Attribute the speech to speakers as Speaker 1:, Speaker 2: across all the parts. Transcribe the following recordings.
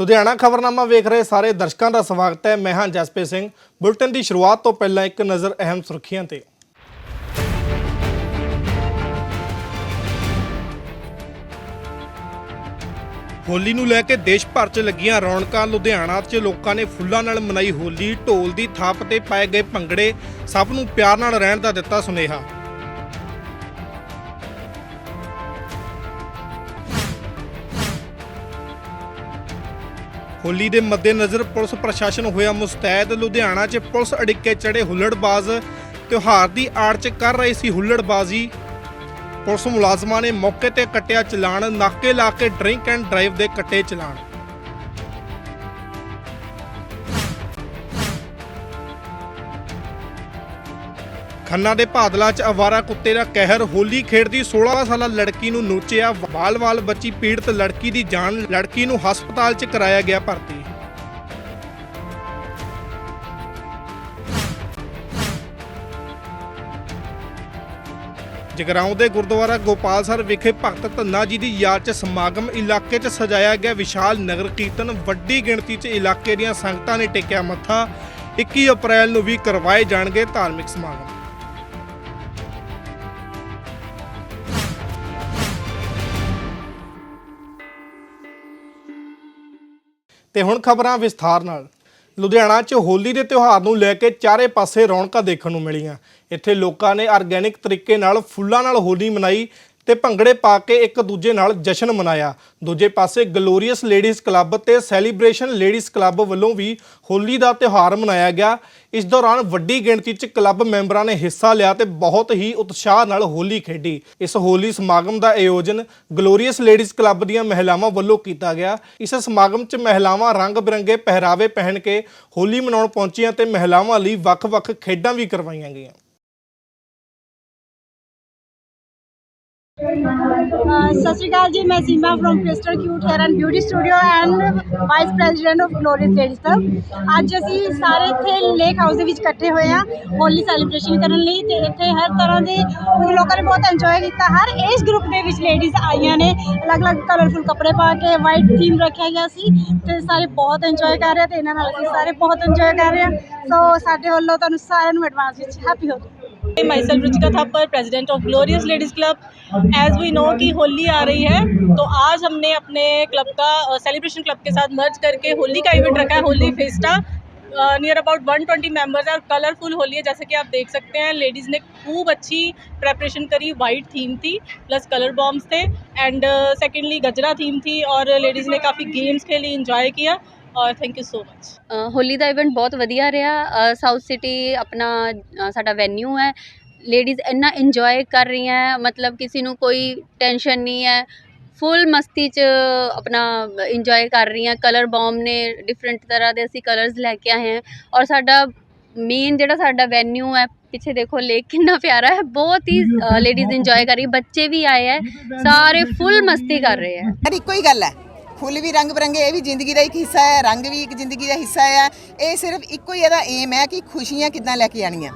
Speaker 1: ਲੁਧਿਆਣਾ ਖਬਰਨਾਮਾ ਵੇਖ ਰਹੇ ਸਾਰੇ ਦਰਸ਼ਕਾਂ ਦਾ ਸਵਾਗਤ ਹੈ। ਮੈਂ ਹਾਂ ਜਸਪੇ ਸਿੰਘ। ਬੁਲਟਨ ਦੀ ਸ਼ੁਰੂਆਤ ਤੋਂ ਪਹਿਲਾਂ ਇੱਕ ਨਜ਼ਰ ਅਹਿਮ ਸੁਰਖੀਆਂ ਤੇ। ਹੋਲੀ ਨੂੰ ਲੈ ਕੇ ਦੇਸ਼ ਭਰ 'ਚ ਲੱਗੀਆਂ ਰੌਣਕਾਂ, ਲੁਧਿਆਣਾ 'ਚ ਲੋਕਾਂ ਨੇ ਫੁੱਲਾਂ ਨਾਲ ਮਨਾਈ ਹੋਲੀ, ਢੋਲ ਦੀ ਥਾਪ ਤੇ ਪਾਏ ਗਏ ਭੰਗੜੇ, ਸਭ ਨੂੰ ਪਿਆਰ ਨਾਲ ਰਹਿਣ ਦਾ ਦਿੱਤਾ ਸੁਨੇਹਾ। ਹੋਲੀ ਦੇ ਮੱਦੇਨਜ਼ਰ ਪੁਲਿਸ ਪ੍ਰਸ਼ਾਸਨ ਹੋਇਆ ਮੁਸਤੈਦ। ਲੁਧਿਆਣਾ 'ਚ ਪੁਲਿਸ ਅੜਿੱਕੇ ਚੜੇ ਹੁੱਲੜਬਾਜ਼ ਤਿਉਹਾਰ ਦੀ ਆੜ 'ਚ ਕਰ ਰਹੇ ਸੀ ਹੁੱਲੜਬਾਜ਼ੀ। ਪੁਲਿਸ ਮੁਲਾਜ਼ਮਾਂ ਨੇ ਮੌਕੇ ਤੇ ਕੱਟਿਆ ਚਲਾਨ, ਨਾਕੇ ਲਾ ਕੇ ਡਰਿੰਕ ਐਂਡ ਡਰਾਈਵ ਦੇ ਕੱਟੇ ਚਲਾਨ। ਖੰਨਾ ਦੇ ਭਾਦਲਾ 'ਚ ਅਵਾਰਾ ਕੁੱਤੇ ਦਾ ਕਹਿਰ, ਹੋਲੀ ਖੇਡਦੀ 16 ਸਾਲਾ ਲੜਕੀ ਨੂੰ ਨੋਚਿਆ ਵਾਲ-ਵਾਲ ਬੱਚੀ ਪੀੜਤ ਲੜਕੀ ਦੀ ਜਾਨ, ਲੜਕੀ ਨੂੰ ਹਸਪਤਾਲ 'ਚ ਕਰਾਇਆ ਗਿਆ ਭਰਤੀ। ਜਗਰਾਉਂ ਦੇ ਗੁਰਦੁਆਰਾ ਗੋਪਾਲ ਸਰ ਵਿਖੇ ਭਗਤ ਧੰਨਾ ਜੀ ਦੀ ਯਾਦ 'ਚ ਸਮਾਗਮ ਇਲਾਕੇ 'ਚ ਸਜਾਇਆ ਗਿਆ ਵਿਸ਼ਾਲ ਨਗਰ ਕੀਰਤਨ, ਵੱਡੀ ਗਿਣਤੀ 'ਚ ਇਲਾਕੇ ਦੀਆਂ ਸੰਗਤਾਂ ਨੇ ਟੇਕਿਆ ਮੱਥਾ। 21 ਅਪ੍ਰੈਲ ਨੂੰ ਵੀ ਕਰਵਾਏ ਜਾਣਗੇ ਧਾਰਮਿਕ ਸਮਾਗਮ। ਤੇ ਹੁਣ ਖਬਰਾਂ ਵਿਸਥਾਰ ਨਾਲ। ਲੁਧਿਆਣਾ 'ਚ ਹੋਲੀ ਦੇ ਤਿਉਹਾਰ ਨੂੰ ਲੈ ਕੇ ਚਾਰੇ ਪਾਸੇ ਰੌਣਕਾਂ ਦੇਖਣ ਨੂੰ ਮਿਲੀਆਂ। ਇੱਥੇ ਲੋਕਾਂ ਨੇ ਆਰਗੈਨਿਕ ਤਰੀਕੇ ਨਾਲ ਫੁੱਲਾਂ ਨਾਲ ਹੋਲੀ ਮਨਾਈ ਤੇ ਭੰਗੜੇ ਪਾ ਕੇ ਇੱਕ ਦੂਜੇ ਨਾਲ ਜਸ਼ਨ ਮਨਾਇਆ। ਦੂਜੇ ਪਾਸੇ ਗਲੋਰੀਅਸ ਲੇਡੀਜ਼ ਕਲੱਬ ਤੇ ਸੈਲੀਬ੍ਰੇਸ਼ਨ ਲੇਡੀਜ਼ ਕਲੱਬ ਵੱਲੋਂ ਵੀ ਹੋਲੀ ਦਾ ਤਿਉਹਾਰ ਮਨਾਇਆ ਗਿਆ। ਇਸ ਦੌਰਾਨ ਵੱਡੀ ਗਿਣਤੀ 'ਚ ਕਲੱਬ ਮੈਂਬਰਾਂ ਨੇ ਹਿੱਸਾ ਲਿਆ ਤੇ ਬਹੁਤ ਹੀ ਉਤਸ਼ਾਹ ਨਾਲ ਹੋਲੀ ਖੇਡੀ। ਇਸ ਹੋਲੀ ਸਮਾਗਮ ਦਾ ਆਯੋਜਨ ਗਲੋਰੀਅਸ ਲੇਡੀਜ਼ ਕਲੱਬ ਦੀਆਂ ਮਹਿਲਾਵਾਂ ਵੱਲੋਂ ਕੀਤਾ ਗਿਆ। ਇਸ ਸਮਾਗਮ 'ਚ ਮਹਿਲਾਵਾਂ ਰੰਗ ਬਿਰੰਗੇ ਪਹਿਰਾਵੇ ਪਹਿਨ ਕੇ ਹੋਲੀ ਮਨਾਉਣ ਪਹੁੰਚੀਆਂ ਤੇ ਮਹਿਲਾਵਾਂ ਲਈ ਵੱਖ-ਵੱਖ ਖੇਡਾਂ ਵੀ ਕਰਵਾਈਆਂ ਗਈਆਂ।
Speaker 2: ਸਤਿ ਸ਼੍ਰੀ ਅਕਾਲ ਜੀ, ਮੈਂ Seema from crystal cute hair and beauty studio and vice president of glorious ladies club ਅੱਜ ਅਸੀਂ ਸਾਰੇ ਇੱਥੇ ਲੇਕ ਹਾਊਸ ਦੇ ਵਿੱਚ ਇਕੱਠੇ ਹੋਏ ਹਾਂ, ਹੋਲੀ ਸੈਲੀਬ੍ਰੇਸ਼ਨ ਕਰਨ ਲਈ ਤੇ ਇੱਥੇ ਹਰ ਤਰ੍ਹਾਂ ਦੇ ਲੋਕਾਂ ਨੇ ਬਹੁਤ ਇੰਜੋਏ ਕੀਤਾ। ਹਰ ਏਜ ਗਰੁੱਪ ਦੇ ਵਿੱਚ ਲੇਡੀਜ਼ ਆਈਆਂ ਨੇ, ਅਲੱਗ-ਅਲੱਗ ਕਲਰਫੁਲ ਕੱਪੜੇ ਪਾ ਕੇ ਵਾਈਟ ਥੀਮ ਰੱਖਿਆ ਗਿਆ ਸੀ ਤੇ ਸਾਰੇ ਬਹੁਤ ਇੰਜੋਏ ਕਰ ਰਹੇ ਤੇ ਇਹਨਾਂ ਨਾਲ ਅਸੀਂ ਸਾਰੇ ਬਹੁਤ ਇੰਜੋਏ ਕਰ ਰਹੇ ਹਾਂ। ਸੋ ਸਾਡੇ ਵੱਲੋਂ ਤੁਹਾਨੂੰ ਸਾਰਿਆਂ ਨੂੰ ਐਡਵਾਂਸ ਵਿੱਚ happy
Speaker 3: Holi myself Ruchika Thapar president of glorious ladies club as we know कि होली आ रही है तो आज हमने अपने क्लब का सेलिब्रेशन क्लब के साथ मर्ज करके होली का इवेंट रखा है, Holi festa near about 120 twenty members और कलरफुल होली है, जैसे कि आप देख सकते हैं लेडीज़ ने खूब अच्छी प्रेपरेशन करी वाइट थीम थी प्लस कलर बॉम्ब्स थे एंड सेकेंडली गजरा थीम थी और लेडीज़ ने काफ़ी गेम्स खेली इंजॉय किया। ਔਰ thank you so
Speaker 4: much Holi the event ਬਹੁਤ ਵਧੀਆ ਰਿਹਾ। uh, ਸਾਊਥ ਸਿਟੀ ਆਪਣਾ uh, ਸਾਡਾ ਵੈਨਿਊ ਹੈ। ਲੇਡੀਜ਼ ਇੰਨਾ ਇੰਜੋਏ ਕਰ ਰਹੀਆਂ ਮਤਲਬ ਕਿਸੇ ਨੂੰ ਕੋਈ ਟੈਨਸ਼ਨ ਨਹੀਂ ਹੈ। ਫੁੱਲ ਮਸਤੀ ਚ ਆਪਣਾ ਇੰਜੋਏ ਕਰ ਰਹੀਆਂ। ਕਲਰ ਬੌਮ ਨੇ ਡਿਫਰੈਂਟ ਤਰ੍ਹਾਂ ਦੇ ਅਸੀਂ ਕਲਰਸ ਲੈ ਕੇ ਆਏ ਹਾਂ। ਔਰ ਸਾਡਾ ਮੇਨ ਜਿਹੜਾ ਸਾਡਾ ਵੈਨਿਊ ਹੈ ਪਿੱਛੇ ਦੇਖੋ ਲੇਕ ਕਿੰਨਾ ਪਿਆਰਾ ਹੈ। ਬਹੁਤ ਹੀ uh, ਲੇਡੀਜ਼ ਇੰਜੋਏ ਕਰ ਰਹੀ ਬੱਚੇ ਵੀ ਆਏ ਹੈ। ਸਾਰੇ ਫੁੱਲ ਮਸਤੀ ਕਰ ਰਹੇ ਹੈ।
Speaker 5: ਯਾਰ ਇੱਕੋ ਗੱਲ ਹੈ। ਫੁੱਲ ਵੀ ਰੰਗ ਬਰੰਗੇ, ਇਹ ਵੀ ਜ਼ਿੰਦਗੀ ਦਾ ਇੱਕ ਹਿੱਸਾ ਹੈ, ਰੰਗ ਵੀ ਇੱਕ ਜ਼ਿੰਦਗੀ ਦਾ ਹਿੱਸਾ ਹੈ। ਇਹ ਸਿਰਫ ਇੱਕੋ ਹੀ ਇਹਦਾ ਏਮ ਹੈ ਕਿ ਖੁਸ਼ੀਆਂ ਕਿੱਦਾਂ ਲੈ ਕੇ ਆਣੀਆਂ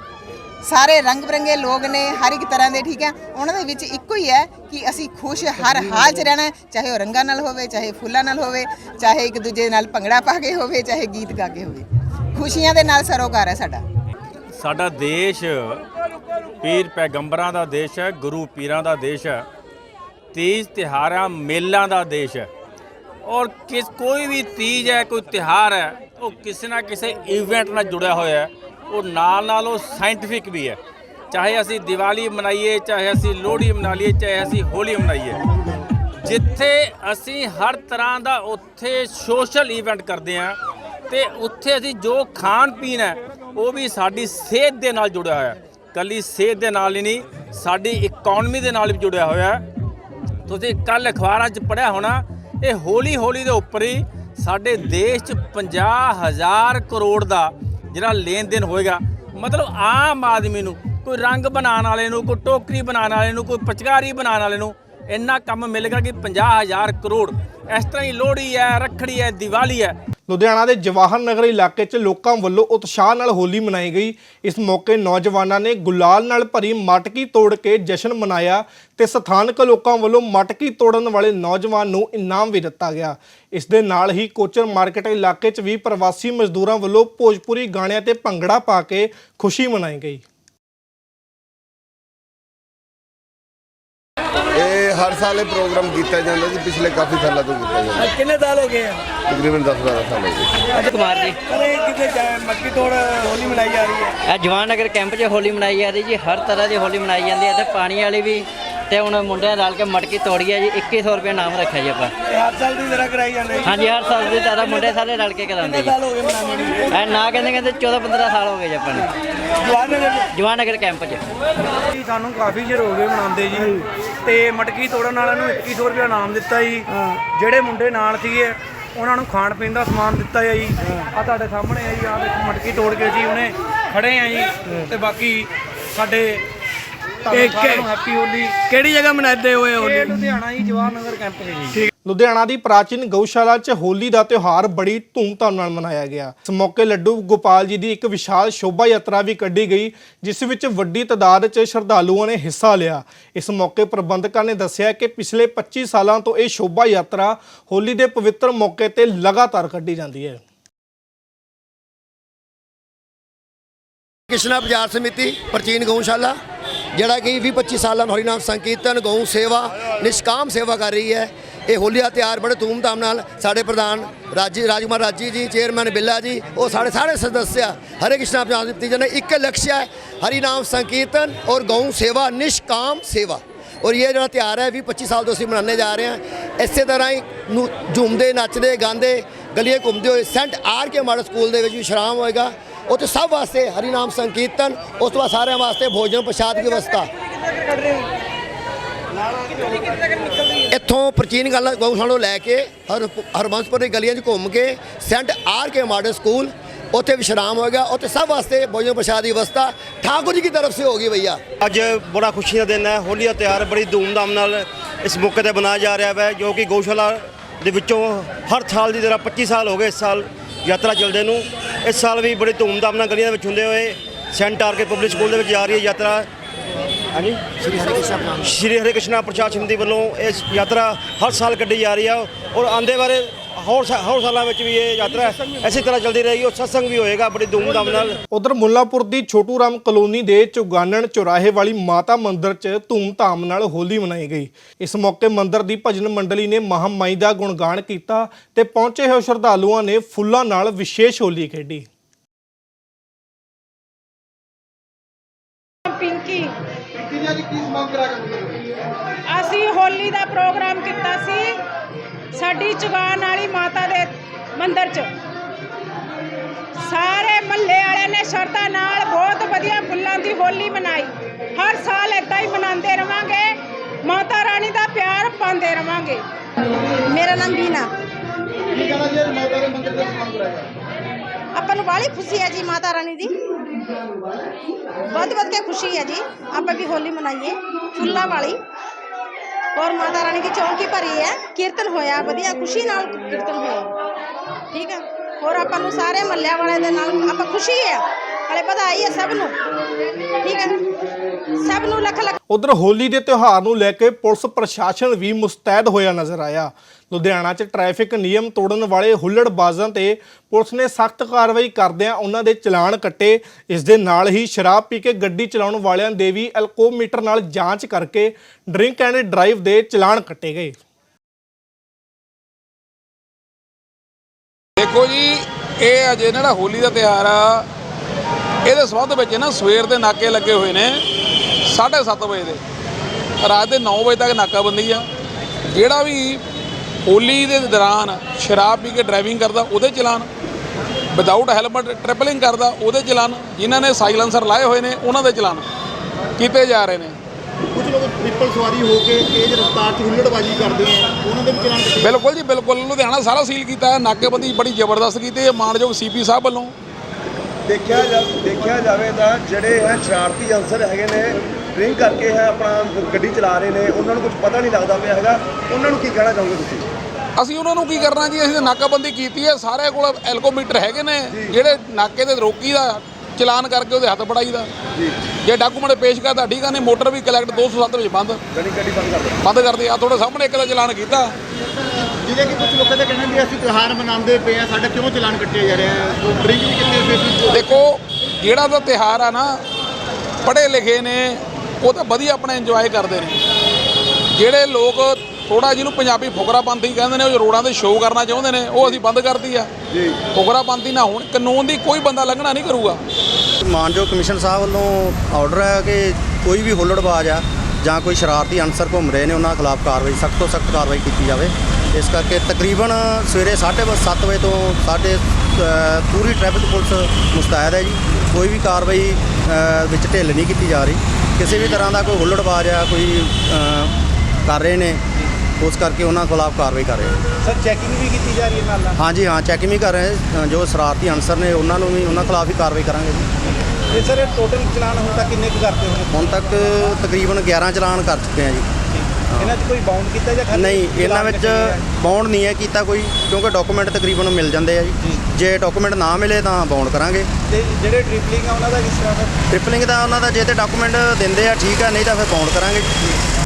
Speaker 5: ਸਾਰੇ ਰੰਗ ਬਰੰਗੇ ਲੋਕ ਨੇ, ਹਰ ਇੱਕ ਤਰ੍ਹਾਂ ਦੇ, ਠੀਕ ਹੈ? ਉਹਨਾਂ ਦੇ ਵਿੱਚ ਇੱਕੋ ਹੀ ਹੈ ਕਿ ਅਸੀਂ ਖੁਸ਼ ਹਰ ਹਾਲ 'ਚ ਰਹਿਣਾ ਚਾਹੇ ਉਹ ਰੰਗਾਂ ਨਾਲ ਹੋਵੇ, ਚਾਹੇ ਫੁੱਲਾਂ ਨਾਲ ਹੋਵੇ, ਚਾਹੇ ਇੱਕ ਦੂਜੇ ਨਾਲ ਭੰਗੜਾ ਪਾ ਕੇ ਹੋਵੇ, ਚਾਹੇ ਗੀਤ ਗਾ ਕੇ ਹੋਵੇ। ਖੁਸ਼ੀਆਂ ਦੇ ਨਾਲ ਸਰੋਕਾਰ ਹੈ ਸਾਡਾ।
Speaker 6: ਸਾਡਾ ਦੇਸ਼ ਪੀਰ ਪੈਗੰਬਰਾਂ ਦਾ ਦੇਸ਼ ਹੈ, ਗੁਰੂ ਪੀਰਾਂ ਦਾ ਦੇਸ਼ ਹੈ, ਤੀਜ ਤਿਹਾਰਾਂ ਮੇਲਾਂ ਦਾ ਦੇਸ਼ ਹੈ। ਔਰ ਕਿਸ ਕੋਈ ਵੀ ਤੀਜ ਹੈ, ਕੋਈ ਤਿਹਾਰ ਹੈ, ਉਹ ਕਿਸੇ ਨਾ ਕਿਸੇ ਇਵੈਂਟ ਨਾਲ ਜੁੜਿਆ ਹੋਇਆ ਹੈ। ਉਹ ਨਾਲ ਨਾਲ ਉਹ ਸਾਇੰਟਿਫਿਕ ਵੀ ਹੈ। ਚਾਹੇ ਅਸੀਂ ਦੀਵਾਲੀ ਮਨਾਈਏ, ਚਾਹੇ ਅਸੀਂ ਲੋਹੜੀ ਮਨਾ ਲਈਏ ਚਾਹੇ ਅਸੀਂ ਹੋਲੀ ਮਨਾਈਏ, ਜਿੱਥੇ ਅਸੀਂ ਹਰ ਤਰ੍ਹਾਂ ਦਾ ਉੱਥੇ ਸੋਸ਼ਲ ਇਵੈਂਟ ਕਰਦੇ ਹਾਂ ਤੇ ਉੱਥੇ ਅਸੀਂ ਜੋ ਖਾਣ ਪੀਣ ਹੈ, ਉਹ ਵੀ ਸਾਡੀ ਸਿਹਤ ਦੇ ਨਾਲ ਜੁੜਿਆ ਹੋਇਆ ਹੈ। ਕੱਲੀ ਸਿਹਤ ਦੇ ਨਾਲ ਹੀ ਨਹੀਂ, ਸਾਡੀ ਇਕਨੋਮੀ ਦੇ ਨਾਲ ਵੀ ਜੁੜਿਆ ਹੋਇਆ ਹੈ। ਤੁਸੀਂ ਕੱਲ ਅਖਬਾਰਾਂ 'ਚ ਪੜਿਆ ਹੋਣਾ ਇਹ ਹੌਲੀ ਹੌਲੀ ਦੇ ਉੱਪਰ ਹੀ ਸਾਡੇ ਦੇਸ਼ 'ਚ 50000 ਕਰੋੜ ਦਾ ਜਿਹੜਾ ਲੈਣ ਦੇਣ ਹੋਏਗਾ। ਮਤਲਬ ਆਮ ਆਦਮੀ ਨੂੰ, ਕੋਈ ਰੰਗ ਬਣਾਉਣ ਵਾਲੇ ਨੂੰ, ਕੋਈ ਟੋਕਰੀ ਬਣਾਉਣ ਵਾਲੇ ਨੂੰ, ਕੋਈ ਪਚਕਾਰੀ ਬਣਾਉਣ ਵਾਲੇ ਨੂੰ ਇੰਨਾ ਕੰਮ ਮਿਲੇਗਾ ਕਿ 50000 ਕਰੋੜ। ਇਸ ਤਰ੍ਹਾਂ ਹੀ ਲੋਹੜੀ ਹੈ, ਰੱਖੜੀ ਹੈ, ਦੀਵਾਲੀ ਹੈ
Speaker 1: ਲੁਧਿਆਣਾ ਦੇ ਜਵਾਹਰ ਨਗਰ ਇਲਾਕੇ 'ਚ ਲੋਕਾਂ ਵੱਲੋਂ ਉਤਸ਼ਾਹ ਨਾਲ ਹੋਲੀ ਮਨਾਈ ਗਈ। ਇਸ ਮੌਕੇ ਨੌਜਵਾਨਾਂ ਨੇ ਗੁਲਾਲ ਨਾਲ ਭਰੀ ਮਟਕੀ ਤੋੜ ਕੇ ਜਸ਼ਨ ਮਨਾਇਆ ਤੇ ਸਥਾਨਕ ਲੋਕਾਂ ਵੱਲੋਂ ਮਟਕੀ ਤੋੜਨ ਵਾਲੇ ਨੌਜਵਾਨ ਨੂੰ ਇਨਾਮ ਵੀ ਦਿੱਤਾ ਗਿਆ। ਇਸ ਦੇ ਨਾਲ ਹੀ ਕੋਚਰ ਮਾਰਕੀਟ ਇਲਾਕੇ 'ਚ ਵੀ ਪ੍ਰਵਾਸੀ ਮਜ਼ਦੂਰਾਂ ਵੱਲੋਂ ਭੋਜਪੁਰੀ ਗਾਣਿਆਂ ਤੇ ਭੰਗੜਾ ਪਾ ਕੇ ਖੁਸ਼ੀ ਮਨਾਈ ਗਈ।
Speaker 7: ਹਰ ਸਾਲ ਇਹ ਪ੍ਰੋਗਰਾਮ ਕੀਤਾ ਜਾਂਦਾ ਜੀ ਪਿਛਲੇ ਕਾਫੀ ਸਾਲਾਂ ਤੋਂ ਕੀਤਾ ਜਾਂਦਾ।
Speaker 8: ਕਿੰਨੇ ਸਾਲ ਹੋ ਗਏ ਆ?
Speaker 7: ਤਕਰੀਬਨ 10 12 ਸਾਲ ਹੋ ਗਏ।
Speaker 9: ਅਜੇ ਕੁਮਾਰ ਜੀ।
Speaker 8: ਅਰੇ ਕਿਤੇ ਜਾ- ਮੱਕੀ ਤੋੜ ਹੋਲੀ ਮਨਾਈ ਜਾ ਰਹੀ ਹੈ।
Speaker 9: ਇਹ ਜਵਾਨ ਨਗਰ ਕੈਂਪ 'ਚ ਹੋਲੀ ਮਨਾਈ ਜਾ ਰਹੀ ਜੀ ਹਰ ਤਰ੍ਹਾਂ ਦੀ ਹੋਲੀ ਮਨਾਈ ਜਾਂਦੀ ਹੈ। ਇੱਥੇ ਪਾਣੀ ਵਾਲੀ ਵੀ ਤੇ ਹੁਣ ਮੁੰਡਿਆਂ ਰਲ ਕੇ ਮਟਕੀ ਤੋੜੀ ਹੈ ਜੀ 2100 ਰੁਪਏ ਨਾਮ ਰੱਖਿਆ ਜੀ ਆਪਾਂ।
Speaker 8: ਇਹ ਹਰ ਸਾਲ ਦੀ ਤਰ੍ਹਾਂ ਕਰਾਈ ਜਾਂਦੇ
Speaker 9: ਹਾਂਜੀ ਹਰ ਸਾਲ ਦੇ ਜ਼ਿਆਦਾ ਮੁੰਡੇ ਸਾਰੇ ਰਲ ਕੇ ਕਰਾਉਂਦੇ
Speaker 8: ਕਿੰਨੇ
Speaker 9: ਜੀ।
Speaker 8: ਸਾਲ ਹੋ ਗਏ ਨੂੰ?
Speaker 9: ਇਹ ਨਾ ਕਹਿੰਦੇ ਕਹਿੰਦੇ 14 15 ਸਾਲ ਹੋ ਗਏ ਜੀ ਆਪਾਂ ਨੂੰ।
Speaker 8: ਜਵਾਨ ਨਗਰ
Speaker 9: ਜਵਾਨ ਨਗਰ ਕੈਂਪ 'ਚ।
Speaker 10: ਜੀ ਸਾਨੂੰ ਕਾਫੀ ਚਿਰ ਹੋ ਗਏ ਮਨਾਉਂਦੇ ਜੀ। ਤੇ ਮਟਕੀ ਤੋੜਨ ਵਾਲਿਆਂ ਨੂੰ 2100 ਰੁਪਏ ਇਨਾਮ ਦਿੱਤਾ ਜੀ। ਜਿਹੜੇ ਮੁੰਡੇ ਨਾਲ ਸੀਗੇ ਉਹਨਾਂ ਨੂੰ ਖਾਣ ਪੀਣ ਦਾ ਸਮਾਨ ਦਿੱਤਾ ਹੈ ਜੀ। ਆ ਤੁਹਾਡੇ ਸਾਹਮਣੇ ਆ ਜੀ ਆ ਦੇਖੋ ਮਟਕੀ ਤੋੜ ਕੇ ਜੀ ਉਹਨੇ ਖੜੇ ਆ ਜੀ। ਤੇ ਬਾਕੀ ਸਾਡੇ
Speaker 8: ਇਹ
Speaker 10: ਸਾਰਿਆਂ ਨੂੰ ਹੈਪੀ ਹੋਲੀ।
Speaker 8: ਕਿਹੜੀ ਜਗ੍ਹਾ ਮਨਾਉਂਦੇ ਹੋਏ ਹੋਲੀ?
Speaker 10: ਇਹ ਲੁਧਿਆਣਾ ਜੀ ਜਵਾਹਰ ਨਗਰ ਕੈਂਪ ਦੇ ਜੀ
Speaker 1: ਲੁਧਿਆਣਾ ਦੀ ਪ੍ਰਾਚੀਨ ਗਊਸ਼ਾਲਾ 'ਚ ਹੋਲੀ ਦਾ ਤਿਉਹਾਰ ਬੜੀ ਧੂਮਧਾਮ ਨਾਲ ਮਨਾਇਆ ਗਿਆ। ਇਸ ਮੌਕੇ ਲੱਡੂ ਗੋਪਾਲ ਜੀ ਦੀ ਇੱਕ ਵਿਸ਼ਾਲ ਸ਼ੋਭਾ ਯਾਤਰਾ ਵੀ ਕੱਢੀ ਗਈ ਜਿਸ ਵਿੱਚ ਵੱਡੀ ਤਾਦਾਦ 'ਚ ਸ਼ਰਧਾਲੂਆਂ ਨੇ ਹਿੱਸਾ ਲਿਆ। ਇਸ ਮੌਕੇ ਪ੍ਰਬੰਧਕਾਂ ਨੇ ਦੱਸਿਆ ਕਿ ਪਿਛਲੇ 25 ਸਾਲਾਂ ਤੋਂ ਇਹ ਸ਼ੋਭਾ ਯਾਤਰਾ ਹੋਲੀ ਦੇ ਪਵਿੱਤਰ ਮੌਕੇ ਤੇ ਲਗਾਤਾਰ ਕੱਢੀ ਜਾਂਦੀ ਹੈ।
Speaker 11: ਕ੍ਰਿਸ਼ਨਾ ਬਾਜ਼ਾਰ ਸਮਿਤੀ ਪ੍ਰਾਚੀਨ ਗਊਸ਼ਾਲਾ। ਜਿਹੜਾ ਕਿ 20 25 ਸਾਲਾਂ ਤੋਂ ਹਰੀਨਾਮ ਸੰਕੀਰਤਨ, ਗਊ ਸੇਵਾ, ਨਿਸ਼ਕਾਮ ਸੇਵਾ ਕਰ ਰਹੀ ਹੈ। ਇਹ ਹੋਲੀ ਦਾ ਤਿਉਹਾਰ ਬੜੇ ਧੂਮਧਾਮ ਨਾਲ ਸਾਡੇ ਪ੍ਰਧਾਨ ਰਾਜੀ, ਰਾਜਕੁਮਾਰ ਰਾਜੀ ਜੀ, ਚੇਅਰਮੈਨ ਬਿੱਲਾ ਜੀ, ਉਹ ਸਾਡੇ ਸਾਰੇ ਸਦੱਸਿਆ ਹਰੇ ਕ੍ਰਿਸ਼ਨ ਬਾਜ਼ਾਰ ਸਮਿਤੀ ਜਨ ਇੱਕ ਲਕष्य ਹੈ, ਹਰੀਨਾਮ ਸੰਕੀਰਤਨ ਔਰ ਗਊ ਸੇਵਾ, ਨਿਸ਼ਕਾਮ ਸੇਵਾ। ਔਰ ਇਹ ਜਿਹੜਾ ਤਿਉਹਾਰ ਹੈ 20 25 ਸਾਲ ਤੋਂ ਅਸੀਂ ਮਨਾਉਂਦੇ ਜਾ ਰਹੇ ਹਾਂ। ਇਸੇ ਤਰ੍ਹਾਂ ਹੀ ਨੂੰ ਝੂਮਦੇ, ਨੱਚਦੇ, ਗਾਉਂਦੇ, ਗਲੀਆਂ ਘੁੰਮਦੇ ਹੋਏ saint R K model school ਦੇ ਵਿੱਚ ਵਿਸ਼ਰਾਮ ਹੋਏਗਾ। ਉਹ ਤੇ ਸਭ ਵਾਸਤੇ ਹਰੀ ਨਾਮ ਸੰਕੀਰਤਨ, ਉਸ ਤੋਂ ਬਾਅਦ ਸਾਰਿਆਂ ਵਾਸਤੇ ਭੋਜਨ ਪ੍ਰਸ਼ਾਦ ਦੀ ਵਿਵਸਥਾ। ਇੱਥੋਂ ਪ੍ਰਚੀਨ ਗੱਲ ਗਊਸ਼ਾਲੋਂ ਲੈ ਕੇ ਹਰ ਹਰਬੰਸਪੁਰ ਦੀ ਗਲੀਆਂ 'ਚ ਘੁੰਮ ਕੇ saint R K model school, ਉੱਥੇ ਵਿਸ਼ਰਾਮ ਹੋ ਗਿਆ। ਉੱਥੇ ਸਭ ਵਾਸਤੇ ਭੋਜਨ ਪ੍ਰਸ਼ਾਦ ਦੀ ਵਿਵਸਥਾ ਠਾਕੁਰ ਜੀ ਦੀ ਤਰਫ ਸੇ ਗਈ ਭਈਆ।
Speaker 12: ਅੱਜ ਬੜਾ ਖੁਸ਼ੀ ਦਾ ਦਿਨ ਹੈ ਹੋਲੀ ਦਾ ਤਿਉਹਾਰ ਬੜੀ ਧੂਮਧਾਮ ਨਾਲ ਇਸ ਮੌਕੇ ਤੇ ਮਨਾਇਆ ਜਾ ਰਿਹਾ ਹੈ ਜੋ ਕਿ ਗਊਸ਼ਾਲਾ ਦੇ ਵਿੱਚੋਂ ਹਰ ਸਾਲ ਦੀ ਜਿਹੜਾ 25 ਸਾਲ ਹੋ ਗਏ ਇਸ ਸਾਲ ਯਾਤਰਾ ਚੱਲਦੇ ਨੂੰ। ਇਸ ਸਾਲ ਵੀ ਬੜੀ ਧੂਮਧਾਮ ਨਾਲ ਗਲੀਆਂ ਦੇ ਵਿੱਚ ਹੁੰਦੇ ਹੋਏ saint R K public school ਦੇ ਵਿੱਚ ਜਾ ਰਹੀ ਹੈ ਯਾਤਰਾ। ਹਾਂਜੀ? ਸ਼੍ਰੀ ਹਰੇ ਕ੍ਰਿਸ਼ਨਾ ਪ੍ਰਸ਼ਾਸਨ। ਦੀ ਵੱਲੋਂ ਇਹ ਯਾਤਰਾ ਹਰ ਸਾਲ ਕੱਢੀ ਜਾ ਰਹੀ ਆ ਔਰ ਆਂਦੇ ਬਾਰੇ ਹੋਰ ਸਾ- ਹੋਰ ਸਾਲਾਂ ਵਿੱਚ ਵੀ ਇਹ ਯਾਤਰਾ ਇਸੇ ਤਰ੍ਹਾਂ ਚੱਲਦੀ ਰਹੇਗੀ ਔਰ ਸਤਸੰਗ ਵੀ ਹੋਏਗਾ ਬੜੀ ਧੂਮਧਾਮ ਨਾਲ।
Speaker 1: ਉਧਰ ਮੁੱਲਾਪੁਰ ਦੀ ਛੋਟੂ ਰਾਮ ਕਲੋਨੀ ਦੇ ਚੁਗਾਨਣ ਚੌਰਾਹੇ ਵਾਲੀ ਮਾਤਾ ਮੰਦਿਰ 'ਚ ਧੂਮ-ਧਾਮ ਨਾਲ ਹੋਲੀ ਮਨਾਈ ਗਈ। ਇਸ ਮੌਕੇ ਮੰਦਿਰ ਦੀ ਭਜਨ ਮੰਡਲੀ ਨੇ ਮਹਾਮਾਈ ਦਾ ਗੁਣਗਾਨ ਕੀਤਾ ਤੇ ਪਹੁੰਚੇ ਹੋਏ ਸ਼ਰਧਾਲੂਆਂ ਨੇ ਫੁੱਲਾਂ ਨਾਲ ਵਿਸ਼ੇਸ਼ ਹੋਲੀ ਖੇਡੀ।
Speaker 2: ਪਿੰਕੀ। ਅਸੀਂ ਹੋਲੀ ਦਾ ਪ੍ਰੋਗਰਾਮ ਸਾਡੀ ਚੁਗਾਨ ਵਾਲੀ ਮਾਤਾ ਦੇ ਮੰਦਿਰ 'ਚ। ਸਾਰੇ ਮਹੱਲੇ ਵਾਲਿਆਂ ਨੇ ਸ਼ਰਧਾ ਨਾਲ ਬਹੁਤ ਵਧੀਆ ਫੁੱਲਾਂ ਦੀ ਹੋਲੀ ਮਨਾਈ। ਹਰ ਸਾਲ ਇਦਾਂ ਹੀ ਮਨਾਉਂਦੇ ਰਵਾਂਗੇ। ਮਾਤਾ ਰਾਣੀ ਦਾ ਪਿਆਰ ਪਾਉਂਦੇ ਰਵਾਂਗੇ। ਮੇਰਾ ਨਾਮ ਬੀਨਾ ਆਪਾਂ ਨੂੰ ਬਾਹਲੀ ਖੁਸ਼ੀ ਹੈ ਜੀ ਮਾਤਾ ਰਾਣੀ ਦੀ। ਵੱਧ ਵੱਧ ਕੇ ਖੁਸ਼ੀ ਹੈ ਜੀ। ਆਪਾਂ ਵੀ ਹੋਲੀ ਮਨਾਈਏ। ਫੁੱਲਾਂ ਵਾਲੀ। ਔਰ ਮਾਤਾ ਰਾਣੀ ਦੀ ਚੌਂਕੀ ਭਰੀ ਹੈ। ਕੀਰਤਨ ਹੋਇਆ, ਵਧੀਆ ਖੁਸ਼ੀ ਨਾਲ ਕੀਰਤਨ ਹੋਇਆ। ਠੀਕ ਹੈ? ਔਰ ਆਪਾਂ ਨੂੰ ਸਾਰੇ ਮੱਲਿਆਂ ਵਾਲਿਆਂ ਦੇ ਨਾਲ ਆਪਾਂ ਖੁਸ਼ੀ ਹੈ। ਹਲੇ ਵਧਾਈ ਹੈ ਸਭ ਨੂੰ। ਠੀਕ ਹੈ? ਸਭ ਨੂੰ ਲੱਖ ਲੱਖ
Speaker 1: ਉਧਰ ਹੋਲੀ ਦੇ ਤਿਉਹਾਰ ਨੂੰ ਲੈ ਕੇ ਪੁਲਿਸ ਪ੍ਰਸ਼ਾਸਨ ਵੀ ਮੁਸਤੈਦ ਹੋਇਆ ਨਜ਼ਰ ਆਇਆ। ਲੁਧਿਆਣਾ 'ਚ ਟ੍ਰੈਫਿਕ ਨਿਯਮ ਤੋੜਨ ਵਾਲੇ ਹੁੱਲੜਬਾਜ਼ਾਂ ਤੇ ਪੁਲਿਸ ਨੇ ਸਖਤ ਕਾਰਵਾਈ ਕਰਦਿਆਂ ਉਹਨਾਂ ਦੇ ਚਲਾਨ ਕੱਟੇ। ਇਸ ਦੇ ਨਾਲ ਹੀ ਸ਼ਰਾਬ ਪੀ ਕੇ ਗੱਡੀ ਚਲਾਉਣ ਵਾਲਿਆਂ ਦੇ ਵੀ ਐਲਕੋਮੀਟਰ ਨਾਲ ਜਾਂਚ ਕਰਕੇ ਡਰਿੰਕ ਐਂਡ ਡਰਾਈਵ ਦੇ ਚਲਾਨ ਕੱਟੇ ਗਏ।
Speaker 13: ਦੇਖੋ ਜੀ ਇਹ ਅਜੇ ਜਿਹੜਾ ਹੋਲੀ ਦਾ ਤਿਉਹਾਰ ਆ ਇਹਦੇ ਸੰਬੰਧ ਵਿੱਚ ਨਾ ਸਵੇਰ ਦੇ ਨਾਕੇ ਲੱਗੇ ਹੋਏ ਨੇ। 7:30 ਵਜੇ ਦੇ। ਰਾਤ ਦੇ 9 ਵਜੇ ਤੱਕ ਨਾਕਾਬੰਦੀ ਆ। ਜਿਹੜਾ ਵੀ ਹੋਲੀ ਦੇ ਦੌਰਾਨ ਸ਼ਰਾਬ ਪੀ ਕੇ ਡਰਾਈਵਿੰਗ ਕਰਦਾ ਉਹਦੇ ਚਲਾਨ। ਵਿਦਆਊਟ ਹੈਲਮਟ ਟ੍ਰਿਪਲਿੰਗ ਕਰਦਾ ਉਹਦੇ ਚਲਾਨ। ਜਿਨ੍ਹਾਂ ਨੇ ਸਾਈਲੈਂਸਰ ਲਾਏ ਹੋਏ ਨੇ ਉਹਨਾਂ ਦੇ ਚਲਾਨ ਕੀਤੇ ਜਾ ਰਹੇ ਨੇ।
Speaker 7: ਕੁਝ ਲੋਕ ਟ੍ਰਿਪਲ ਸਵਾਰੀ ਹੋ ਕੇ ਤੇਜ਼ ਰਫ਼ਤਾਰ 'ਚ ਹੁੱਲੜਬਾਜ਼ੀ ਕਰਦੇ ਆ ਉਹਨਾਂ ਦੇ ਵੀ ਚਲਾਨ ਕੱਟੇ।
Speaker 13: ਬਿਲਕੁਲ ਜੀ ਬਿਲਕੁਲ। ਲੁਧਿਆਣਾ ਸਾਰਾ ਸੀਲ ਕੀਤਾ ਹੈ। ਨਾਕੇਬੰਦੀ ਬੜੀ ਜ਼ਬਰਦਸਤ ਕੀਤੀ ਹੈ। ਮਾਨਯੋਗ ਸੀਪੀ ਸਾਹਿਬ ਵੱਲੋਂ।
Speaker 12: ਦੇਖਿਆ ਜਾ ਦੇਖਿਆ ਜਾਵੇ ਤਾਂ ਜਿਹੜੇ ਹੈ ਸ਼ਰਾਰਤੀ ਅਨਸਰ ਹੈਗੇ ਨੇ ਡਰਿੰਕ ਕਰਕੇ ਹੈ ਆਪਣਾ ਗੱਡੀ ਚਲਾ ਰਹੇ ਨੇ ਉਹਨਾਂ ਨੂੰ ਕੁਝ ਪਤਾ ਨਹੀਂ ਲੱਗਦਾ ਪਿਆ ਹੈਗਾ। ਉਹਨਾਂ ਨੂੰ ਕੀ ਕਹਿਣਾ ਚਾਹੋਗੇ ਤੁਸੀਂ?
Speaker 13: ਅਸੀਂ ਉਹਨਾਂ ਨੂੰ ਕੀ ਕਰਨਾ ਜੀ? ਅਸੀਂ ਤਾਂ ਨਾਕਾਬੰਦੀ ਕੀਤੀ ਹੈ। ਸਾਰੇ ਕੋਲ ਐਲਕੋਮੀਟਰ ਹੈਗੇ ਨੇ ਜਿਹੜੇ ਨਾਕੇ ਤੇ ਰੋਕੀ ਦਾ ਚਲਾਨ ਕਰਕੇ ਉਹਦੇ ਹੱਥ ਫੜਾਈਦਾ ਜੇ। ਡਾਕੂਮੈਂਟ ਪੇਸ਼ ਕਰਦਾ ਠੀਕ ਆ ਨਹੀਂ ਮੋਟਰ ਵੀ ਕਲੈਕਟ 207 ਵਿੱਚ ਬੰਦ।
Speaker 14: ਗੱਡੀ ਗੱਡੀ ਬੰਦ ਕਰ
Speaker 13: ਬੰਦ ਕਰਦੇ ਆ ਤੁਹਾਡੇ ਸਾਹਮਣੇ ਇੱਕ ਦਾ ਚਲਾਨ ਕੀਤਾ।
Speaker 14: ਜਿਹਦੇ ਕਿ ਕੁਝ ਲੋਕਾਂ ਦਾ ਕਹਿਣਾ ਵੀ ਅਸੀਂ ਤਿਉਹਾਰ ਮਨਾਉਂਦੇ ਪਏ ਆ ਸਾਡਾ ਕਿਉਂ ਚਲਾਨ ਕੱਟਿਆ ਜਾ ਰਿਹਾ ਹੈ ਵੀ ਕਿੰਨੇ
Speaker 13: ਦੇਖੋ ਜਿਹੜਾ ਤਾਂ ਤਿਹਾਰ ਆ ਨਾ ਪੜ੍ਹੇ ਲਿਖੇ ਨੇ ਉਹ ਤਾਂ ਵਧੀਆ ਆਪਣਾ ਇੰਜੋਏ ਕਰਦੇ ਨੇ। ਜਿਹੜੇ ਲੋਕ ਥੋੜਾ ਜਿਹਨੂੰ ਪੰਜਾਬੀ ਫੁਕਰਾਪੰਥੀ ਕਹਿੰਦੇ ਨੇ ਉਹ ਰੋਡਾਂ ਤੇ ਸ਼ੋਅ ਕਰਨਾ ਚਾਹੁੰਦੇ ਨੇ ਉਹ ਅਸੀਂ ਬੰਦ ਕਰਤੀ ਆ।
Speaker 14: ਜੀ।
Speaker 13: ਫੁਕਰਾਪੰਥੀ ਨਾ ਹੋਣ ਕਾਨੂੰਨ ਦੀ ਕੋਈ ਬੰਦਾ ਲੰਘਣਾ ਨਹੀਂ ਕਰੂਗਾ।
Speaker 15: ਮਾਨਯੋਗ ਕਮਿਸ਼ਨ ਸਾਹਿਬ ਵੱਲੋਂ ਆਰਡਰ ਹੈ ਕਿ ਕੋਈ ਵੀ ਹੁੱਲੜਬਾਜ਼ ਆ ਜਾਂ ਕੋਈ ਸ਼ਰਾਰਤੀ ਅਨਸਰ ਘੁੰਮ ਰਹੇ ਨੇ ਉਹਨਾਂ ਖਿਲਾਫ ਕਾਰਵਾਈ ਸਖਤ ਤੋਂ ਸਖਤ ਕਾਰਵਾਈ ਕੀਤੀ ਜਾਵੇ। ਇਸ ਕਰਕੇ ਤਕਰੀਬਨ ਸਵੇਰੇ 7:30 ਵਜੇ ਤੋਂ ਸਾਡੇ ਪੂਰੀ ਟ੍ਰੈਫਿਕ ਪੁਲਿਸ ਮੁਸਤੈਦ ਹੈ ਜੀ। ਕੋਈ ਵੀ ਕਾਰਵਾਈ ਵਿੱਚ ਢਿੱਲ ਨਹੀਂ ਕੀਤੀ ਜਾ ਰਹੀ। ਕਿਸੇ ਵੀ ਤਰ੍ਹਾਂ ਦਾ ਕੋਈ ਹੁੱਲੜਬਾਜ਼ ਆ ਕੋਈ ਅ, ਕਰ ਰਹੇ ਨੇ ਉਸ ਕਰਕੇ ਉਹਨਾਂ ਖਿਲਾਫ ਕਾਰਵਾਈ ਕਰ ਰਹੇ ਹਾਂ
Speaker 14: ਸਰ ਚੈਕਿੰਗ ਵੀ ਕੀਤੀ ਜਾ ਰਹੀ ਹੈ ਨਾਲ
Speaker 15: ਹਾਂਜੀ ਹਾਂ ਚੈਕਿੰਗ ਵੀ ਕਰ ਰਹੇ ਹਾਂ। ਜੋ ਸ਼ਰਾਰਤੀ ਅਨਸਰ ਨੇ ਉਹਨਾਂ ਨੂੰ ਵੀ ਉਹਨਾਂ ਖਿਲਾਫ ਵੀ ਕਾਰਵਾਈ ਕਰਾਂਗੇ ਜੀ।
Speaker 14: ਤੇ ਸਰ ਇਹ ਟੋਟਲ ਚਲਾਨ ਹੁਣ ਤੱਕ ਕਿੰਨੇ ਕੁ ਕਰਤੇ ਹੋਣੇ
Speaker 15: ਹੁਣ ਤੱਕ ਤਕਰੀਬਨ 11 ਚਲਾਨ ਕਰ ਚੁੱਕੇ ਆ ਜੀ।
Speaker 14: ਇਹਨਾਂ 'ਚ ਕੋਈ ਬਾਉਂਡ ਕੀਤਾ ਜਾਂ ਖਾਲੀ
Speaker 15: ਨਹੀਂ ਇਹਨਾਂ
Speaker 14: ਚਲਾਨ
Speaker 15: ਵਿੱਚ
Speaker 14: ਕੱਟੇ ਗਏ ਆ?
Speaker 15: ਬਾਉਂਡ ਨਹੀਂ ਹੈ ਕੀਤਾ ਕੋਈ ਕਿਉਂਕਿ ਡਾਕੂਮੈਂਟ ਤਕਰੀਬਨ ਮਿਲ ਜਾਂਦੇ ਆ ਜੀ। ਜੇ। ਡਾਕੂਮੈਂਟ ਨਾ ਮਿਲੇ ਤਾਂ ਬਾਉਂਡ ਕਰਾਂਗੇ।
Speaker 14: ਤੇ ਜਿਹੜੇ ਟ੍ਰਿਪਲਿੰਗ ਆ ਉਹਨਾਂ ਦਾ ਕਿਸ ਤਰ੍ਹਾਂ ਦਾ?
Speaker 15: ਟ੍ਰਿਪਲਿੰਗ ਦਾ ਉਹਨਾਂ ਦਾ ਜੇ ਤੇ ਡਾਕੂਮੈਂਟ ਦਿੰਦੇ ਆ ਠੀਕ ਆ ਨਹੀਂ ਤਾਂ ਫਿਰ ਬਾਉਂਡ ਕਰਾਂਗੇ।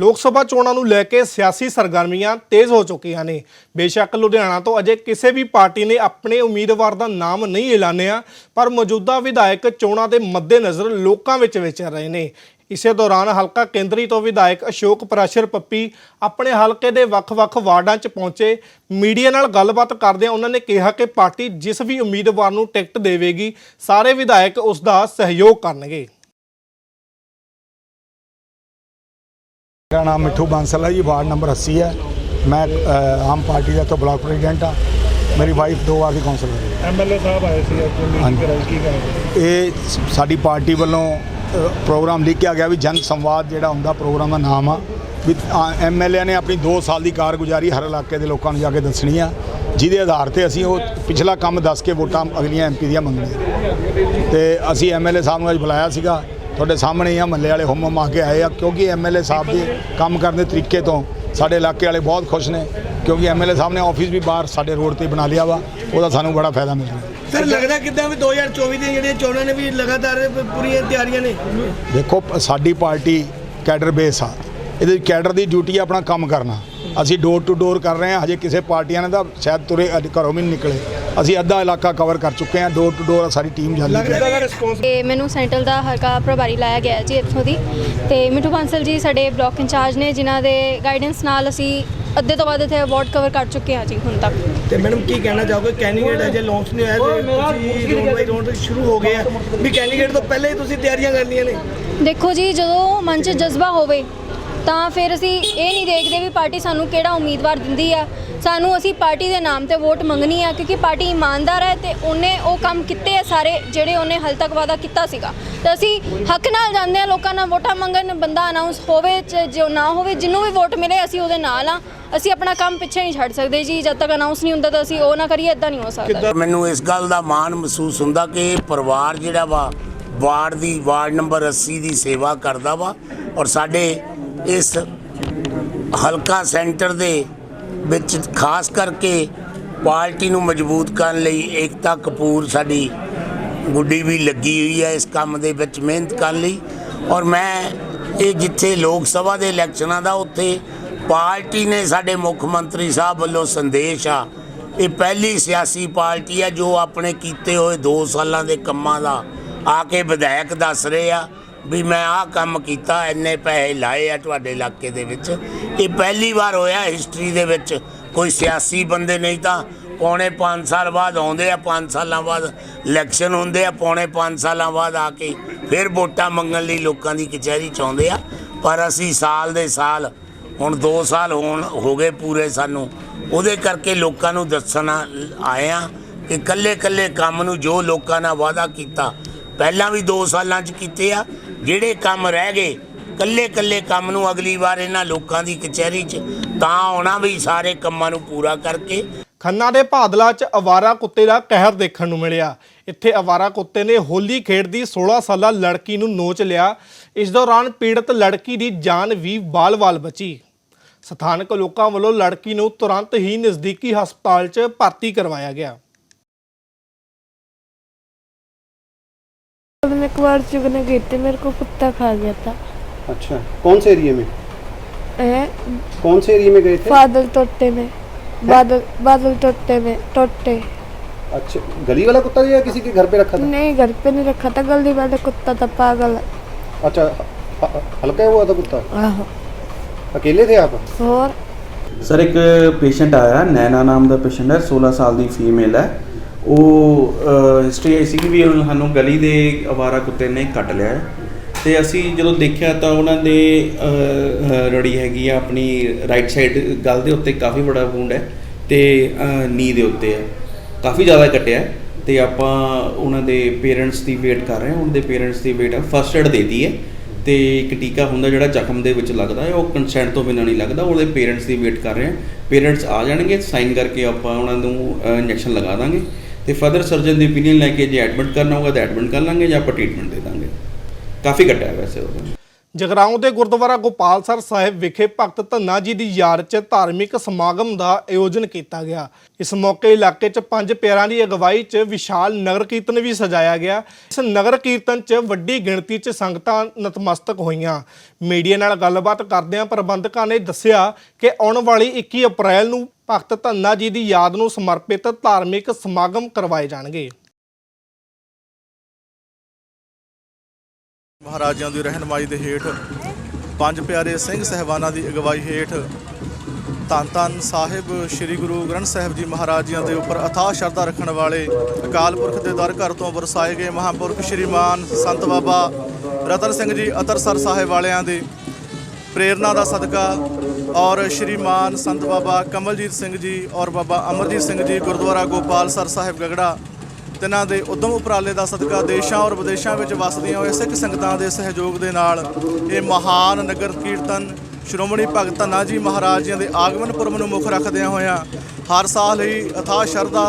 Speaker 1: ਲੋਕ ਸਭਾ ਚੋਣਾਂ ਨੂੰ ਲੈ ਕੇ ਸਿਆਸੀ ਸਰਗਰਮੀਆਂ ਤੇਜ਼ ਹੋ ਚੁੱਕੀਆਂ ਨੇ। ਬੇਸ਼ੱਕ ਲੁਧਿਆਣਾ ਤੋਂ ਅਜੇ ਕਿਸੇ ਵੀ ਪਾਰਟੀ ਨੇ ਆਪਣੇ ਉਮੀਦਵਾਰ ਦਾ ਨਾਮ ਨਹੀਂ ਐਲਾਨਿਆ ਪਰ ਮੌਜੂਦਾ ਵਿਧਾਇਕ ਚੋਣਾਂ ਦੇ ਮੱਦੇਨਜ਼ਰ ਲੋਕਾਂ ਵਿੱਚ ਵਿਚਰ ਰਹੇ ਨੇ। ਇਸੇ ਦੌਰਾਨ ਹਲਕਾ ਕੇਂਦਰੀ ਤੋਂ ਵਿਧਾਇਕ ਅਸ਼ੋਕ ਪ੍ਰਾਸ਼ਰ ਪੱਪੀ ਆਪਣੇ ਹਲਕੇ ਦੇ ਵੱਖ-ਵੱਖ ਵਾਰਡਾਂ 'ਚ ਪਹੁੰਚੇ। ਮੀਡੀਆ ਨਾਲ ਗੱਲਬਾਤ ਕਰਦਿਆਂ ਉਹਨਾਂ ਨੇ ਕਿਹਾ ਕਿ ਪਾਰਟੀ ਜਿਸ ਵੀ ਉਮੀਦਵਾਰ ਨੂੰ ਟਿਕਟ ਦੇਵੇਗੀ ਸਾਰੇ ਵਿਧਾਇਕ ਉਸ ਦਾ ਸਹਿਯੋਗ ਕਰਨਗੇ।
Speaker 10: ਮੇਰਾ ਨਾਮ ਮਿੱਠੂ ਬਾਂਸਲ ਹੈ ਜੀ ਵਾਰਡ ਨੰਬਰ 80 ਹੈ। ਮੈਂ ਆਮ ਪਾਰਟੀ ਦਾ ਤੋਂ ਬਲਾਕ ਪ੍ਰੈਜ਼ੀਡੈਂਟ ਹਾਂ। ਮੇਰੀ ਵਾਈਫ ਦੋ ਵਾਰ ਦੀ ਕਾਉਂਸਲਰ ਹੈ।
Speaker 14: ਐਮਐਲਏ ਸਾਹਿਬ ਆਏ ਸੀ ਅੱਜ। ਮੀਟਿੰਗ ਕਰਾਈ ਕੀ ਕਰਾਂਗੇ
Speaker 10: ਇਹ ਸਾਡੀ ਪਾਰਟੀ ਵੱਲੋਂ ਪ੍ਰੋਗਰਾਮ ਲਿਖਿਆ ਗਿਆ ਵੀ ਜਨ ਸੰਵਾਦ ਜਿਹੜਾ ਹੁੰਦਾ, ਪ੍ਰੋਗਰਾਮ ਦਾ ਨਾਮ ਆ। ਵੀ ਐਮਐਲਏ ਨੇ ਆਪਣੀ 2 ਸਾਲ ਦੀ ਕਾਰਗੁਜ਼ਾਰੀ ਹਰ ਇਲਾਕੇ ਦੇ ਲੋਕਾਂ ਨੂੰ ਜਾ ਕੇ ਦੱਸਣੀ ਆ। ਜਿਹਦੇ ਆਧਾਰ ਤੇ ਅਸੀਂ ਉਹ ਪਿਛਲਾ ਕੰਮ ਦੱਸ ਕੇ ਵੋਟਾਂ ਅਗਲੀਆਂ ਐਮਪੀ ਦੀਆਂ ਮੰਗਣੀਆਂ ਤੇ ਅਸੀਂ ਐਮਐਲਏ ਸਾਹਿਬ ਨੂੰ ਅੱਜ ਬੁਲਾਇਆ ਸੀਗਾ। ਤੁਹਾਡੇ ਸਾਹਮਣੇ ਹੀ ਆ ਮੱਲੇ ਵਾਲੇ ਹੁਮ ਆ ਕੇ ਆਏ ਆ। ਕਿਉਂਕਿ ਐਮਐਲਏ ਸਾਹਿਬ ਦੇ ਕੰਮ ਕਰਨ ਦੇ ਤਰੀਕੇ ਤੋਂ ਸਾਡੇ ਇਲਾਕੇ ਵਾਲੇ ਬਹੁਤ ਖੁਸ਼ ਨੇ। ਕਿਉਂਕਿ ਐਮਐਲਏ ਸਾਹਿਬ ਨੇ ਆਫਿਸ ਵੀ ਬਾਹਰ ਸਾਡੇ ਰੋਡ ਤੇ ਬਣਾ ਲਿਆ ਵਾ। ਉਹਦਾ ਸਾਨੂੰ ਬੜਾ ਫਾਇਦਾ ਮਿਲ ਰਿਹਾ
Speaker 16: ਸਰ ਲੱਗਦਾ ਕਿਦਾਂ ਵੀ 2024 ਦੀਆਂ ਜਿਹੜੀਆਂ ਚੋਣਾਂ ਨੇ ਵੀ ਲਗਾਤਾਰ ਪੂਰੀਆਂ ਤਿਆਰੀਆਂ ਨੇ?
Speaker 10: ਦੇਖੋ ਸਾਡੀ ਪਾਰਟੀ ਕੈਡਰ ਬੇਸ ਆ। ਇਹਦੇ ਕੈਡਰ ਦੀ ਡਿਊਟੀ ਆ ਆਪਣਾ ਕੰਮ ਕਰਨਾ। ਅਸੀਂ ਡੋਰ ਟੂ ਡੋਰ ਕਰ ਰਹੇ ਹਾਂ। ਹਜੇ ਕਿਸੇ ਪਾਰਟੀਆਂ ਨੇ ਤਾਂ ਸ਼ਾਇਦ ਤੁਰੇ ਅੱਜ ਘਰੋਂ ਵੀ ਨਹੀਂ ਨਿਕਲੇ। ਅਸੀਂ ਅੱਧਾ ਇਲਾਕਾ ਕਵਰ ਕਰ ਚੁੱਕੇ ਹਾਂ। ਡੋਰ ਟੂ ਡੋਰ ਸਾਡੀ ਟੀਮ
Speaker 14: ਰਿਸਪੌਂਸ
Speaker 17: ਤੇ ਮੈਨੂੰ ਸੈਂਟਰਲ ਦਾ ਹਲਕਾ ਪ੍ਰਭਾਰੀ ਲਾਇਆ ਗਿਆ ਹੈ ਜੀ ਇੱਥੋਂ ਦੀ। ਤੇ ਮਿੱਠੂ ਬਾਂਸਲ ਜੀ ਸਾਡੇ ਬਲਾਕ ਇੰਚਾਰਜ ਨੇ ਜਿਨ੍ਹਾਂ ਦੇ ਗਾਈਡੈਂਸ ਨਾਲ ਅਸੀਂ ਅੱਧੇ ਤੋਂ ਵੱਧ ਇੱਥੇ ਵਾਰਡ ਕਵਰ ਕਰ ਚੁੱਕੇ ਹਾਂ ਜੀ ਹੁਣ ਤੱਕ।
Speaker 16: ਤੇ ਮੈਡਮ ਕੀ ਕਹਿਣਾ ਚਾਹੋਗੇ? ਕੈਂਡੀਡੇਟ ਅਜੇ ਲਾਂਚ ਨਹੀਂ ਹੋਇਆ ਤੇ ਤੁਸੀਂ ਰੌਂਡ ਬਾਈ ਰੌਂਡ ਸ਼ੁਰੂ ਹੋ ਗਏ ਆ। ਵੀ ਕੈਂਡੀਡੇਟ ਤੋਂ ਪਹਿਲਾਂ ਹੀ ਤੁਸੀਂ ਤਿਆਰੀਆਂ ਕਰ ਲਈਆਂ ਨੇ।
Speaker 17: ਦੇਖੋ ਜੀ ਜਦੋਂ ਮਨ 'ਚ ਜਜ਼ਬਾ ਹੋਵੇ ਤਾਂ ਫਿਰ ਅਸੀਂ ਇਹ ਨਹੀਂ ਦੇਖਦੇ ਵੀ ਪਾਰਟੀ ਸਾਨੂੰ ਕਿਹੜਾ ਉਮੀਦਵਾਰ ਦਿੰਦੀ ਆ। ਸਾਨੂੰ ਅਸੀਂ ਪਾਰਟੀ ਦੇ ਨਾਮ ਤੇ ਵੋਟ ਮੰਗਣੀ ਆ ਕਿਉਂਕਿ ਪਾਰਟੀ ਇਮਾਨਦਾਰ ਹੈ ਤੇ ਉਹਨੇ ਉਹ ਕੰਮ ਕੀਤੇ ਆ ਸਾਰੇ ਜਿਹੜੇ ਉਹਨੇ ਹਾਲ ਤੱਕ ਵਾਅਦਾ ਕੀਤਾ ਸੀਗਾ। ਤੇ ਅਸੀਂ ਹੱਕ ਨਾਲ ਜਾਂਦੇ ਆ ਲੋਕਾਂ ਨਾਲ ਵੋਟਾਂ ਮੰਗਣ ਬੰਦਾ ਅਨਾਉਂਸ ਹੋਵੇ ਚ- ਜੋ ਨਾ ਹੋਵੇ ਜਿੰਨੂੰ ਵੀ ਵੋਟ ਮਿਲੇ ਅਸੀਂ ਉਹਦੇ ਨਾਲ ਆ। ਅਸੀਂ ਆਪਣਾ ਕੰਮ ਪਿੱਛੇ ਨਹੀਂ ਛੱਡ ਸਕਦੇ ਜੀ ਜਦ ਤੱਕ ਅਨਾਉਂਸ ਨਹੀਂ ਹੁੰਦਾ ਤਾਂ ਅਸੀਂ ਉਹ ਨਾ ਕਰੀਏ ਇਦਾਂ ਨਹੀਂ ਹੋ ਸਕਦਾ।
Speaker 18: ਮੈਨੂੰ ਇਸ ਗੱਲ ਦਾ ਮਾਣ ਮਹਿਸੂਸ ਹੁੰਦਾ ਕਿ ਇਹ ਪਰਿਵਾਰ ਜਿਹੜਾ ਵਾ ਵਾਰਡ ਦੀ ਵਾਰਡ ਨੰਬਰ 80 ਦੀ ਸੇਵਾ ਕਰਦਾ ਵਾ। ਔਰ ਸਾਡੇ ਇਸ ਹਲਕਾ ਸੈਂਟਰ ਦੇ ਵਿੱਚ ਖਾਸ ਕਰਕੇ ਪਾਰਟੀ ਨੂੰ ਮਜ਼ਬੂਤ ਕਰਨ ਲਈ ਏਕਤਾ ਕਪੂਰ ਸਾਡੀ ਗੁੱਡੀ ਵੀ ਲੱਗੀ ਹੋਈ ਹੈ ਇਸ ਕੰਮ ਦੇ ਵਿੱਚ ਮਿਹਨਤ ਕਰਨ ਲਈ। ਔਰ ਮੈਂ ਇਹ ਜਿੱਥੇ ਲੋਕ ਸਭਾ ਦੇ ਇਲੈਕਸ਼ਨਾਂ ਦਾ ਉੱਥੇ ਪਾਰਟੀ ਨੇ ਸਾਡੇ ਮੁੱਖ ਮੰਤਰੀ ਸਾਹਿਬ ਵੱਲੋਂ ਸੰਦੇਸ਼ ਆ, ਇਹ ਪਹਿਲੀ ਸਿਆਸੀ ਪਾਰਟੀ ਆ ਜੋ ਆਪਣੇ ਕੀਤੇ ਹੋਏ 2 ਸਾਲਾਂ ਦੇ ਕੰਮਾਂ ਦਾ ਆ ਕੇ ਵਿਧਾਇਕ ਦੱਸ ਰਹੇ ਆ। ਵੀ ਮੈਂ ਆਹ ਕੰਮ ਕੀਤਾ, ਇੰਨੇ ਪੈਸੇ ਲਾਏ ਆ ਤੁਹਾਡੇ ਇਲਾਕੇ ਦੇ ਵਿੱਚ। ਇਹ ਪਹਿਲੀ ਵਾਰ ਹੋਇਆ ਹਿਸਟਰੀ ਦੇ ਵਿੱਚ। ਕੋਈ ਸਿਆਸੀ ਬੰਦੇ ਨਹੀਂ ਤਾਂ ਪੌਣੇ 5 ਸਾਲ ਬਾਅਦ ਆਉਂਦੇ ਆ 5 ਸਾਲਾਂ ਬਾਅਦ ਇਲੈਕਸ਼ਨ ਹੁੰਦੇ ਆ, ਪੌਣੇ 5 ਸਾਲਾਂ ਬਾਅਦ ਆ ਕੇ ਫਿਰ ਵੋਟਾਂ ਮੰਗਣ ਲਈ ਲੋਕਾਂ ਦੀ ਕਚਹਿਰੀ ਚ ਆਉਂਦੇ ਆ। ਪਰ ਅਸੀਂ ਸਾਲ ਦੇ ਸਾਲ, ਹੁਣ 2 ਸਾਲ ਹੋਣ, ਹੋ ਗਏ ਪੂਰੇ ਸਾਨੂੰ। ਉਹਦੇ ਕਰਕੇ ਲੋਕਾਂ ਨੂੰ ਦੱਸਣਾ ਆਏ ਆ ਕਿ ਕੱਲੇ ਕੱਲੇ ਕੰਮ ਨੂੰ ਜੋ ਲੋਕਾਂ ਨਾਲ ਵਾਅਦਾ ਕੀਤਾ, ਪਹਿਲਾਂ ਵੀ 2 ਸਾਲਾਂ 'ਚ ਕੀਤੇ ਆ ਜਿਹੜੇ ਕੰਮ ਰਹਿ ਗਏ, ਕੱਲੇ ਕੱਲੇ ਕੰਮ ਨੂੰ ਅਗਲੀ ਵਾਰ ਇਹਨਾਂ ਲੋਕਾਂ ਦੀ ਕਚਹਿਰੀ 'ਚ ਤਾਂ ਆਉਣਾ ਵੀ ਸਾਰੇ ਕੰਮਾਂ ਨੂੰ ਪੂਰਾ ਕਰਕੇ।
Speaker 1: ਖੰਨਾ ਦੇ ਭਾਦਲਾ 'ਚ ਅਵਾਰਾ ਕੁੱਤੇ ਦਾ ਕਹਿਰ ਦੇਖਣ ਨੂੰ ਮਿਲਿਆ। ਇੱਥੇ ਅਵਾਰਾ ਕੁੱਤੇ ਨੇ ਹੋਲੀ ਖੇਡਦੀ 16 ਸਾਲਾ ਲੜਕੀ ਨੂੰ ਨੋਚ ਲਿਆ। ਇਸ ਦੌਰਾਨ ਪੀੜਤ ਲੜਕੀ ਦੀ ਜਾਨ ਵੀ ਬਾਲ-ਬਾਲ ਬਚੀ। ਸਥਾਨਕ ਲੋਕਾਂ ਵੱਲੋਂ ਲੜਕੀ ਨੂੰ ਤੁਰੰਤ ਹੀ ਨਜ਼ਦੀਕੀ ਹਸਪਤਾਲ 'ਚ ਭਰਤੀ ਕਰਵਾਇਆ ਗਿਆ।
Speaker 19: जब मैं कुआर चुगने गई थी मेरे को कुत्ता खा गया था
Speaker 20: अच्छा कौन से एरिया में
Speaker 19: है
Speaker 20: कौन से एरिया में गए थे
Speaker 19: बादल टोटे में बादल बादल टोटे में टोटे
Speaker 20: अच्छा गली वाला कुत्ता या किसी के घर पे रखा
Speaker 19: नहीं घर पे नहीं रखा था गली वाले कुत्ता था पागल
Speaker 20: अच्छा हल्का हुआ था कुत्ता
Speaker 19: आहो
Speaker 20: अकेले थे आप
Speaker 19: और
Speaker 13: ਸਰ ਇੱਕ ਪੇਸ਼ੈਂਟ ਆਇਆ ਨੈਨਾ ਨਾਮ ਦਾ ਪੇਸ਼ੈਂਟ ਹੈ 16 ਸਾਲ ਦੀ ਫੀਮੇਲ ਹੈ ਉਹ ਹਿਸਟਰੀ ਆਈ ਸੀ ਕਿ ਵੀ ਉਹਨੂੰ- ਸਾਨੂੰ ਗਲੀ ਦੇ ਅਵਾਰਾ ਕੁੱਤੇ ਨੇ ਕੱਟ ਲਿਆ ਹੈ। ਤੇ ਅਸੀਂ ਜਦੋਂ ਦੇਖਿਆ ਤਾਂ ਉਹਨਾਂ ਦੇ ਅਹ, ਅਹ, ਰੜੀ ਹੈਗੀ ਆ ਆਪਣੀ ਰਾਈਟ ਸਾਈਡ ਗਲ ਦੇ ਉੱਤੇ ਕਾਫੀ ਬੜਾ ਵੂੰਡ ਹੈ ਤੇ ਨੀ ਦੇ ਉੱਤੇ ਹੈ। ਕਾਫੀ ਜ਼ਿਆਦਾ ਕੱਟਿਆ ਹੈ ਤੇ ਆਪਾਂ ਉਹਨਾਂ ਦੇ ਪੇਰੈਂਟਸ ਦੀ ਵੇਟ ਕਰ ਰਹੇ ਹਾਂ। ਉਹਨਾਂ ਦੇ ਪੇਰੈਂਟਸ ਦੀ ਵੇਟ ਫਸਟ ਏਡ ਦੇਤੀ ਹੈ ਤੇ ਇੱਕ ਟੀਕਾ ਹੁੰਦਾ ਜਿਹੜਾ ਜ਼ਖਮ ਦੇ ਵਿੱਚ ਲੱਗਦਾ ਹੈ ਉਹ ਕੰਸੈਂਟ ਤੋਂ ਬਿਨਾਂ ਨਹੀਂ ਲੱਗਦਾ। ਉਹਦੇ ਪੇਰੈਂਟਸ ਦੀ ਵੇਟ ਕਰ ਰਹੇ ਹਾਂ। ਪੇਰੈਂਟਸ ਆ ਜਾਣਗੇ ਸਾਈਨ ਕਰਕੇ ਆਪਾਂ ਉਹਨਾਂ ਨੂੰ ਇੰਜੈਕਸ਼ਨ ਲਗਾ ਦਾਂਗੇ। ਤੇ ਫਰਦਰ ਸਰਜਨ ਦੀ ਓਪੀਨੀਅਨ ਲੈ ਕੇ ਜੇ ਐਡਮਿਟ ਕਰਨਾ ਹੋਗਾ ਤਾਂ ਐਡਮਿਟ ਕਰ ਲਾਂਗੇ ਜਾਂ ਆਪਾਂ ਟ੍ਰੀਟਮੈਂਟ ਦੇ ਦਾਂਗੇ। ਕਾਫੀ ਘਟਿਆ ਹੈ ਵੈਸੇ ਉਹਦਾ
Speaker 1: ਜਗਰਾਉਂ ਦੇ ਗੁਰਦੁਆਰਾ ਗੋਪਾਲਸਰ ਸਾਹਿਬ ਵਿਖੇ ਭਗਤ ਧੰਨਾ ਜੀ ਦੀ ਯਾਦ 'ਚ ਧਾਰਮਿਕ ਸਮਾਗਮ ਦਾ ਆਯੋਜਨ ਕੀਤਾ ਗਿਆ। ਇਸ ਮੌਕੇ ਇਲਾਕੇ 'ਚ ਪੰਜ ਪਿਆਰਾਂ ਦੀ ਅਗਵਾਈ 'ਚ ਵਿਸ਼ਾਲ ਨਗਰ ਕੀਰਤਨ ਵੀ ਸਜਾਇਆ ਗਿਆ। ਇਸ ਨਗਰ ਕੀਰਤਨ 'ਚ ਵੱਡੀ ਗਿਣਤੀ 'ਚ ਸੰਗਤਾਂ ਨਤਮਸਤਕ ਹੋਈਆਂ। ਮੀਡੀਆ ਨਾਲ ਗੱਲਬਾਤ ਕਰਦਿਆਂ ਪ੍ਰਬੰਧਕਾਂ ਨੇ ਦੱਸਿਆ ਕਿ ਆਉਣ ਵਾਲੀ 21 ਅਪ੍ਰੈਲ ਨੂੰ ਭਗਤ ਧੰਨਾ ਜੀ ਦੀ ਯਾਦ ਨੂੰ ਸਮਰਪਿਤ ਧਾਰਮਿਕ ਸਮਾਗਮ ਕਰਵਾਏ ਜਾਣਗੇ।
Speaker 21: ਮਹਾਰਾਜਿਆਂ ਦੀ ਰਹਿਨਮਾਈ ਦੇ ਹੇਠ ਪੰਜ ਪਿਆਰੇ ਸਿੰਘ ਸਹਿਬਾਨਾਂ ਦੀ ਅਗਵਾਈ ਹੇਠ ਧੰਨ ਧੰਨ ਸਾਹਿਬ ਸ੍ਰੀ ਗੁਰੂ ਗ੍ਰੰਥ ਸਾਹਿਬ ਜੀ ਮਹਾਰਾਜਿਆਂ ਦੇ ਉੱਪਰ ਅਥਾਹ ਸ਼ਰਧਾ ਰੱਖਣ ਵਾਲੇ ਅਕਾਲ ਪੁਰਖ ਦੇ ਦਰ ਘਰ ਤੋਂ ਵਰਸਾਏ ਗਏ ਮਹਾਂਪੁਰਖ ਸ਼੍ਰੀਮਾਨ ਸੰਤ ਬਾਬਾ ਰਤਨ ਸਿੰਘ ਜੀ ਅਤਰਸਰ ਸਾਹਿਬ ਵਾਲਿਆਂ ਦੇ ਪ੍ਰੇਰਣਾ ਦਾ ਸਦਕਾ ਔਰ ਸ਼੍ਰੀਮਾਨ ਸੰਤ ਬਾਬਾ ਕਮਲਜੀਤ ਸਿੰਘ ਜੀ ਔਰ ਬਾਬਾ ਅਮਰਜੀਤ ਸਿੰਘ ਜੀ ਗੁਰਦੁਆਰਾ ਗੋਪਾਲ ਸਰ ਸਾਹਿਬ ਗਗੜਾ ਤਿੰਨਾਂ ਦੇ ਉਦਮ ਉਪਰਾਲੇ ਦਾ ਸਦਕਾ ਦੇਸ਼ਾਂ ਔਰ ਵਿਦੇਸ਼ਾਂ ਵਿੱਚ ਵਸਦੀਆਂ ਹੋਏ ਸਿੱਖ ਸੰਗਤਾਂ ਦੇ ਸਹਿਯੋਗ ਦੇ ਨਾਲ ਇਹ ਮਹਾਨ ਨਗਰ ਕੀਰਤਨ ਸ਼੍ਰੋਮਣੀ ਭਗਤ ਧੰਨਾ ਜੀ ਮਹਾਰਾਜ ਜੀਆਂ ਦੇ ਆਗਮਨ ਪੁਰਬ ਨੂੰ ਮੁੱਖ ਰੱਖਦਿਆਂ ਹੋਇਆਂ ਹਰ ਸਾਲ ਹੀ ਅਥਾ ਸ਼ਰਧਾ